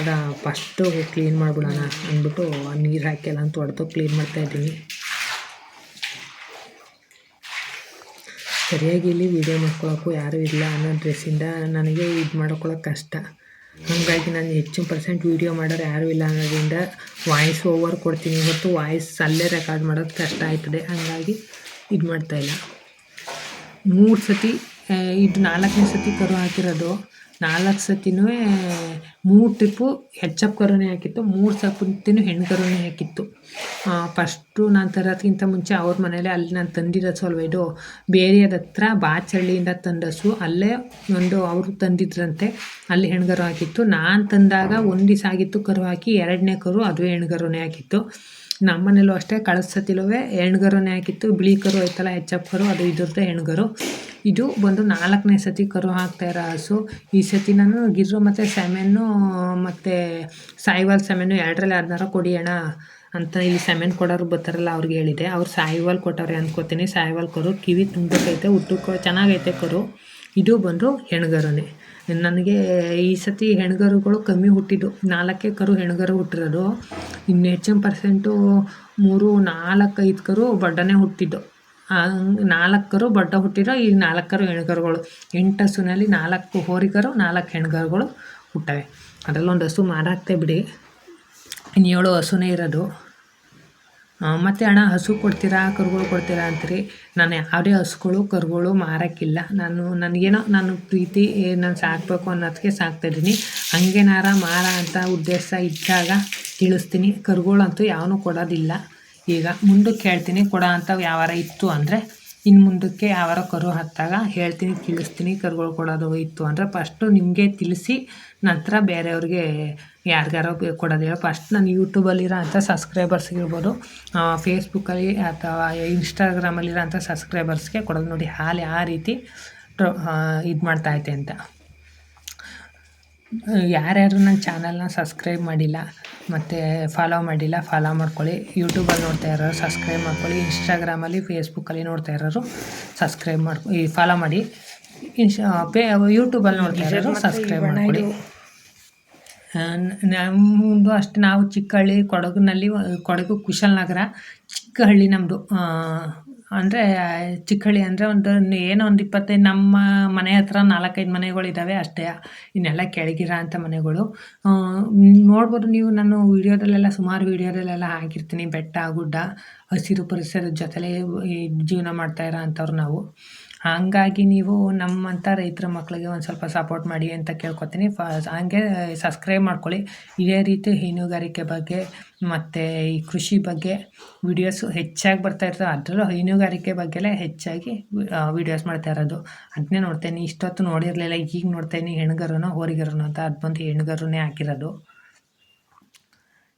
ಅದ ಫಸ್ಟು ಕ್ಲೀನ್ ಮಾಡಿಬಿಡೋಣ ಅಂದ್ಬಿಟ್ಟು ನೀರು ಹಾಕಿ ಅಂತ ಹೊಡೆದು ಕ್ಲೀನ್ ಮಾಡ್ತಾ ಇದ್ದೀನಿ. ಸರಿಯಾಗಿ ಇಲ್ಲಿ ವೀಡಿಯೋ ಮಾಡ್ಕೊಳಕ್ಕೂ ಯಾರೂ ಇಲ್ಲ ಅನ್ನೋ ಡ್ರೆಸ್ಸಿಂದ ನನಗೆ ಇದು ಮಾಡ್ಕೊಳ್ಳೋಕೆ ಕಷ್ಟ. ಹಾಗಾಗಿ ನಾನು ಹೆಚ್ಚು ಪರ್ಸೆಂಟ್ ವೀಡಿಯೋ ಮಾಡೋರು ಯಾರೂ ಇಲ್ಲ ಅನ್ನೋದ್ರಿಂದ ವಾಯ್ಸ್ ಓವರ್ ಕೊಡ್ತೀನಿ. ಇವತ್ತು ವಾಯ್ಸ್ ಅಲ್ಲೇ ರೆಕಾರ್ಡ್ ಮಾಡೋದು ಕಷ್ಟ ಆಯ್ತದೆ. ಹಾಗಾಗಿ ಇದು ಮಾಡ್ತಾಯಿಲ್ಲ ಮೂರು ಸತಿ ಇದು ನಾಲ್ಕನೇ ಸತಿ ಕರು ಹಾಕಿರೋದು. ನಾಲ್ಕು ಸತಿನೂ ಮೂರು ಟ್ರಿಪ್ಪು ಹೆಚ್ಚಪ್ ಕರುನೇ ಹಾಕಿತ್ತು, ಮೂರು ಸತಿನೂ ಹೆಣ್ಣು ಹಾಕಿತ್ತು. ಫಸ್ಟು ನಾನು ತರೋದಕ್ಕಿಂತ ಮುಂಚೆ ಅವ್ರ ಮನೇಲೆ ಅಲ್ಲಿ ನಾನು ತಂದಿರೋ ಅಲ್ವ ಇದು ಬೇರೆಯದ ಹತ್ರ ಬಾಚಳ್ಳಿಯಿಂದ ತಂದಸು, ಅಲ್ಲೇ ಒಂದು ಅವರು ತಂದಿದ್ರಂತೆ, ಅಲ್ಲಿ ಹೆಣ್ಗರು ಹಾಕಿತ್ತು. ನಾನು ತಂದಾಗ ಒಂದು ದಿವಸ ಆಗಿತ್ತು ಕರು ಹಾಕಿ, ಎರಡನೇ ಕರು ಅದುವೇ ಹೆಣ್ಗರುನೇ ಹಾಕಿತ್ತು. ನಮ್ಮ ಮನೇಲೂ ಅಷ್ಟೇ, ಕಳೆದ ಸತಿಲೂ ಹೆಣ್ಗರುನೇ ಹಾಕಿತ್ತು, ಬಿಳಿ ಕರು ಐತಲ್ಲ ಹೆಚ್ಚಪ್ ಕರು, ಅದು ಇದ್ರದ್ದೇ ಹೆಣ್ಗರು ಇದು ಬಂದು ನಾಲ್ಕನೇ ಸತಿ ಕರು ಹಾಕ್ತಾ ಇರೋ ಹಸು. ಈ ಸತಿ ನಾನು ಗಿರ್ರು ಮತ್ತು ಸೆಮೆನ್ನು, ಮತ್ತು ಸಾಯಿವಾಲ್ ಸೆಮೆನ್ನು ಎರಡರಲ್ಲಿ ಅರ್ಧಾರ ಕೊಡಿ ಅಣ್ಣ ಅಂತ ಈ ಸೆಮೆನ್ ಕೊಡೋರು ಬರ್ತಾರಲ್ಲ ಅವ್ರಿಗೆ ಹೇಳಿದೆ. ಅವ್ರು ಸಾಯಿವಾಲ್ ಕೊಟ್ಟವ್ರೆ ಅಂದ್ಕೋತೀನಿ ಸಾಯಿವಾಲ್ ಕರು, ಕಿವಿ ತುಂಬಬೇಕೈತೆ ಉದ್ದಕ್ಕೆ ಚೆನ್ನಾಗೈತೆ ಕರು. ಇದು ಬಂದು ಹೆಣ್ಗರನೇ. ನನಗೆ ಈ ಸತಿ ಹೆಣ್ಗರುಗಳು ಕಮ್ಮಿ ಹುಟ್ಟಿದ್ದು. ನಾಲ್ಕೇ ಕರು ಹೆಣ್ಗರು ಹುಟ್ಟಿರೋದು. ಇನ್ನು ಹೆಚ್ಚಿನ ಪರ್ಸೆಂಟು ಮೂರು ನಾಲ್ಕು ಐದು ಕರು ಬಡ್ಡನೇ ಹುಟ್ಟಿದ್ದು. ನಾಲ್ಕು ನಾಲ್ಕರು ಬಡ್ಡ ಹುಟ್ಟಿರೋ, ಈ ನಾಲ್ಕರು ಕರು ಹೆಣ್ಗರುಗಳು. ಎಂಟು ಹಸುನಲ್ಲಿ ನಾಲ್ಕು ಹೋರಿಕರು ನಾಲ್ಕು ಹೆಣ್ಗರುಗಳು ಹುಟ್ಟವೆ. ಅದರಲ್ಲೊಂದು ಹಸು ಮಾರಾಕ್ತೆ ಬಿಡಿ. ಇನ್ನು ಏಳು ಹಸುನೇ ಇರೋದು. ಮತ್ತು ಅಣ್ಣ, ಹಸು ಕೊಡ್ತೀರಾ, ಕರುಗಳು ಕೊಡ್ತೀರಾ ಅಂತೀರಿ. ನಾನು ಯಾವುದೇ ಹಸುಗಳು, ಕರುಗಳು ಮಾರೋಕ್ಕಿಲ್ಲ. ನಾನು, ನನಗೇನೋ ನಾನು ಪ್ರೀತಿ ನಾನು ಸಾಕಬೇಕು ಅನ್ನೋದಕ್ಕೆ ಸಾಕ್ತಾಯಿದ್ದೀನಿ ಹಂಗೇನಾರ ಮಾರ ಅಂತ ಉದ್ದೇಶ ಇದ್ದಾಗ ತಿಳಿಸ್ತೀನಿ. ಕರುಗಳಂತೂ ಯಾವನೂ ಕೊಡೋದಿಲ್ಲ. ಈಗ ಮುಂದಕ್ಕೆ ಹೇಳ್ತೀನಿ, ಕೊಡ ಅಂತ ಯಾವಾರ ಇತ್ತು ಅಂದರೆ ಇನ್ನು ಮುಂದಕ್ಕೆ ಯಾವಾರ ಕರು ಹತ್ತಾಗ ಹೇಳ್ತೀನಿ, ತಿಳಿಸ್ತೀನಿ, ಕರುಗಳು ಕೊಡೋದು ಇತ್ತು ಅಂದರೆ ಫಸ್ಟು ನಿಮಗೆ ತಿಳಿಸಿ, ನಂತರ ಬೇರೆಯವ್ರಿಗೆ ಯಾರಿಗಾರೋ ಕೊಡೋದು ಹೇಳಿ. ಫಸ್ಟ್ ನಾನು ಯೂಟ್ಯೂಬಲ್ಲಿರೋ ಅಂಥ ಸಬ್ಸ್ಕ್ರೈಬರ್ಸ್ಗಿರ್ಬೋದು ಫೇಸ್ಬುಕ್ಕಲ್ಲಿ ಅಥವಾ ಇನ್ಸ್ಟಾಗ್ರಾಮಲ್ಲಿರೋ ಅಂಥ ಸಬ್ಸ್ಕ್ರೈಬರ್ಸ್ಗೆ ಕೊಡೋದು ನೋಡಿ, ಹಾಲು ಯಾವ ರೀತಿ ಇದು ಮಾಡ್ತಾಯಿದೆ ಅಂತ. ಯಾರ್ಯಾರು ನನ್ನ ಚಾನಲ್ನ ಸಬ್ಸ್ಕ್ರೈಬ್ ಮಾಡಿಲ್ಲ ಮತ್ತು ಫಾಲೋ ಮಾಡಿಲ್ಲ ಫಾಲೋ ಮಾಡ್ಕೊಳ್ಳಿ. ಯೂಟ್ಯೂಬಲ್ಲಿ ನೋಡ್ತಾ ಇರೋರು ಸಬ್ಸ್ಕ್ರೈಬ್ ಮಾಡ್ಕೊಳ್ಳಿ. ಇನ್ಸ್ಟಾಗ್ರಾಮಲ್ಲಿ ಫೇಸ್ಬುಕ್ಕಲ್ಲಿ ನೋಡ್ತಾ ಇರೋರು ಸಬ್ಸ್ಕ್ರೈಬ್ ಮಾಡ್ಕೊ ಈ ಫಾಲೋ ಮಾಡಿ. ಇನ್ಸ್ಟಾ ಪೇ ಯೂಟ್ಯೂಬಲ್ಲಿ ನೋಡ್ತಾ ಇರೋರು ಸಬ್ಸ್ಕ್ರೈಬ್ ಮಾಡ್ಕೊಳ್ಳಿ. ನಮ್ಮದು ಅಷ್ಟು ನಾವು ಚಿಕ್ಕಹಳ್ಳಿ ಕೊಡಗಿನಲ್ಲಿ ಕೊಡಗು ಕುಶಾಲನಗರ ಚಿಕ್ಕಹಳ್ಳಿ ನಮ್ಮದು ಅಂದರೆ ಚಿಕ್ಕಳ್ಳಿ ಅಂದರೆ ಒಂದು ಏನೋ ಒಂದು ಇಪ್ಪತ್ತೈದು ನಮ್ಮ ಮನೆ ಹತ್ರ ನಾಲ್ಕೈದು ಮನೆಗಳಿದ್ದಾವೆ ಅಷ್ಟೇ. ಇನ್ನೆಲ್ಲ ಕೆಳಗಿರ ಅಂತ ಮನೆಗಳು. ನೋಡ್ಬೋದು ನೀವು ನಾನು ವೀಡಿಯೋದಲ್ಲೆಲ್ಲ, ಸುಮಾರು ವೀಡಿಯೋದಲ್ಲೆಲ್ಲ ಹಾಕಿರ್ತೀನಿ. ಬೆಟ್ಟ, ಗುಡ್ಡ, ಹಸಿರು ಪರಿಸರದ ಜೊತೆಲೇ ಜೀವನ ಮಾಡ್ತಾ ಇರೋ ಅಂಥವ್ರು ನಾವು. ಹಾಗಾಗಿ ನೀವು ನಮ್ಮಂಥ ರೈತರ ಮಕ್ಕಳಿಗೆ ಒಂದು ಸ್ವಲ್ಪ ಸಪೋರ್ಟ್ ಮಾಡಿ ಅಂತ ಕೇಳ್ಕೊತೀನಿ. ಫ, ಹಾಗೆ ಸಬ್ಸ್ಕ್ರೈಬ್ ಮಾಡ್ಕೊಳ್ಳಿ. ಇದೇ ರೀತಿ ಹೈನುಗಾರಿಕೆ ಬಗ್ಗೆ ಮತ್ತು ಈ ಕೃಷಿ ಬಗ್ಗೆ ವೀಡಿಯೋಸು ಹೆಚ್ಚಾಗಿ ಬರ್ತಾ ಇರ್ತದೆ ಅದರಲ್ಲೂ ಹೈನುಗಾರಿಕೆ ಬಗ್ಗೆಲೇ ಹೆಚ್ಚಾಗಿ ವೀಡಿಯೋಸ್ ಮಾಡ್ತಾ ಇರೋದು. ಅದನ್ನೇ ನೋಡ್ತೇನೆ. ಇಷ್ಟೊತ್ತು ನೋಡಿರಲಿಲ್ಲ. ಈಗ ನೋಡ್ತೇನೆ ಹೆಣ್ಗರುನೋ, ಹೋರಿಗರುನೋ ಅಂತ ಅದು ಬಂದು ಹೆಣ್ಗರುನೇ ಹಾಕಿರೋದು.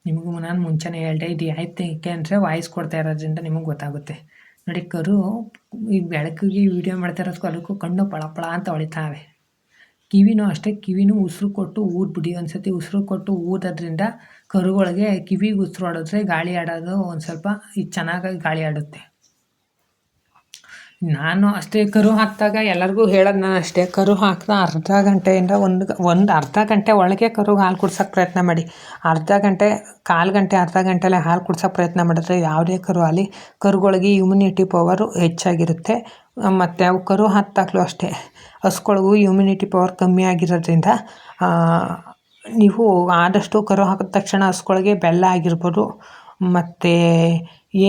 ನಿಮಗೂ ನಾನು ಮುಂಚೆನೇ ಹೇಳಿದೆ. ಇದು ಯಾಕೆ ಅಂದರೆ ವಾಯ್ಸ್ ಕೊಡ್ತಾ ಇರೋದ್ರಿಂದ ನಿಮಗೆ ಗೊತ್ತಾಗುತ್ತೆ. ನೋಡಿ ಕರು ಈ ಬೆಳಕಿಗೆ ವೀಡಿಯೋ ಮಾಡ್ತಾ ಇರೋದಕ್ಕೂ ಅದಕ್ಕೂ ಕಣ್ಣು ಪಳಪಳ ಪಳ ಅಂತ ಹೊಳಿತಾವೆ. ಕಿವಿನೂ ಅಷ್ಟೇ, ಕಿವಿನೂ ಉಸಿರು ಕೊಟ್ಟು ಊದ್ಬಿಡಿ ಒಂದು ಸತಿ ಉಸಿರು ಕೊಟ್ಟು ಊದೋದ್ರಿಂದ ಕರುಗಳಿಗೆ ಕಿವಿಗೆ ಉಸಿರು ಆಡಿದ್ರೆ ಗಾಳಿ ಆಡೋದು ಒಂದು ಸ್ವಲ್ಪ ಇದು ಚೆನ್ನಾಗಿ ಗಾಳಿ ಆಡುತ್ತೆ. ನಾನು ಅಷ್ಟೇ ಕರು ಹಾಕಿದಾಗ ಎಲ್ಲರಿಗೂ ಹೇಳೋದು ನಾನು ಅಷ್ಟೇ, ಕರು ಹಾಕಿದ ಅರ್ಧ ಗಂಟೆಯಿಂದ ಒಂದು ಒಂದು ಅರ್ಧ ಗಂಟೆ ಒಳಗೆ ಕರುಗೆ ಹಾಲು ಕುಡ್ಸೋಕ್ಕೆ ಪ್ರಯತ್ನ ಮಾಡಿ. ಅರ್ಧ ಗಂಟೆ, ಕಾಲು ಗಂಟೆ, ಅರ್ಧ ಗಂಟೆಲೆ ಹಾಲು ಕುಡ್ಸೋಕ್ಕೆ ಪ್ರಯತ್ನ ಮಾಡಿದ್ರೆ ಯಾವುದೇ ಕರು ಆಗಲಿ ಕರುಗಳಿಗೆ ಇಮ್ಯುನಿಟಿ ಪವರು ಹೆಚ್ಚಾಗಿರುತ್ತೆ. ಮತ್ತು ಅವು ಕರು ಹಾಕ್ತಾಕ್ಲೂ ಅಷ್ಟೇ ಹಸುಗಳಿಗೂ ಇಮ್ಯುನಿಟಿ ಪವರ್ ಕಮ್ಮಿ ಆಗಿರೋದ್ರಿಂದ ನೀವು ಆದಷ್ಟು ಕರು ಹಾಕಿದ ತಕ್ಷಣ ಹಸುಗಳಿಗೆ ಬೆಲ್ಲ ಆಗಿರ್ಬೋದು ಮತ್ತು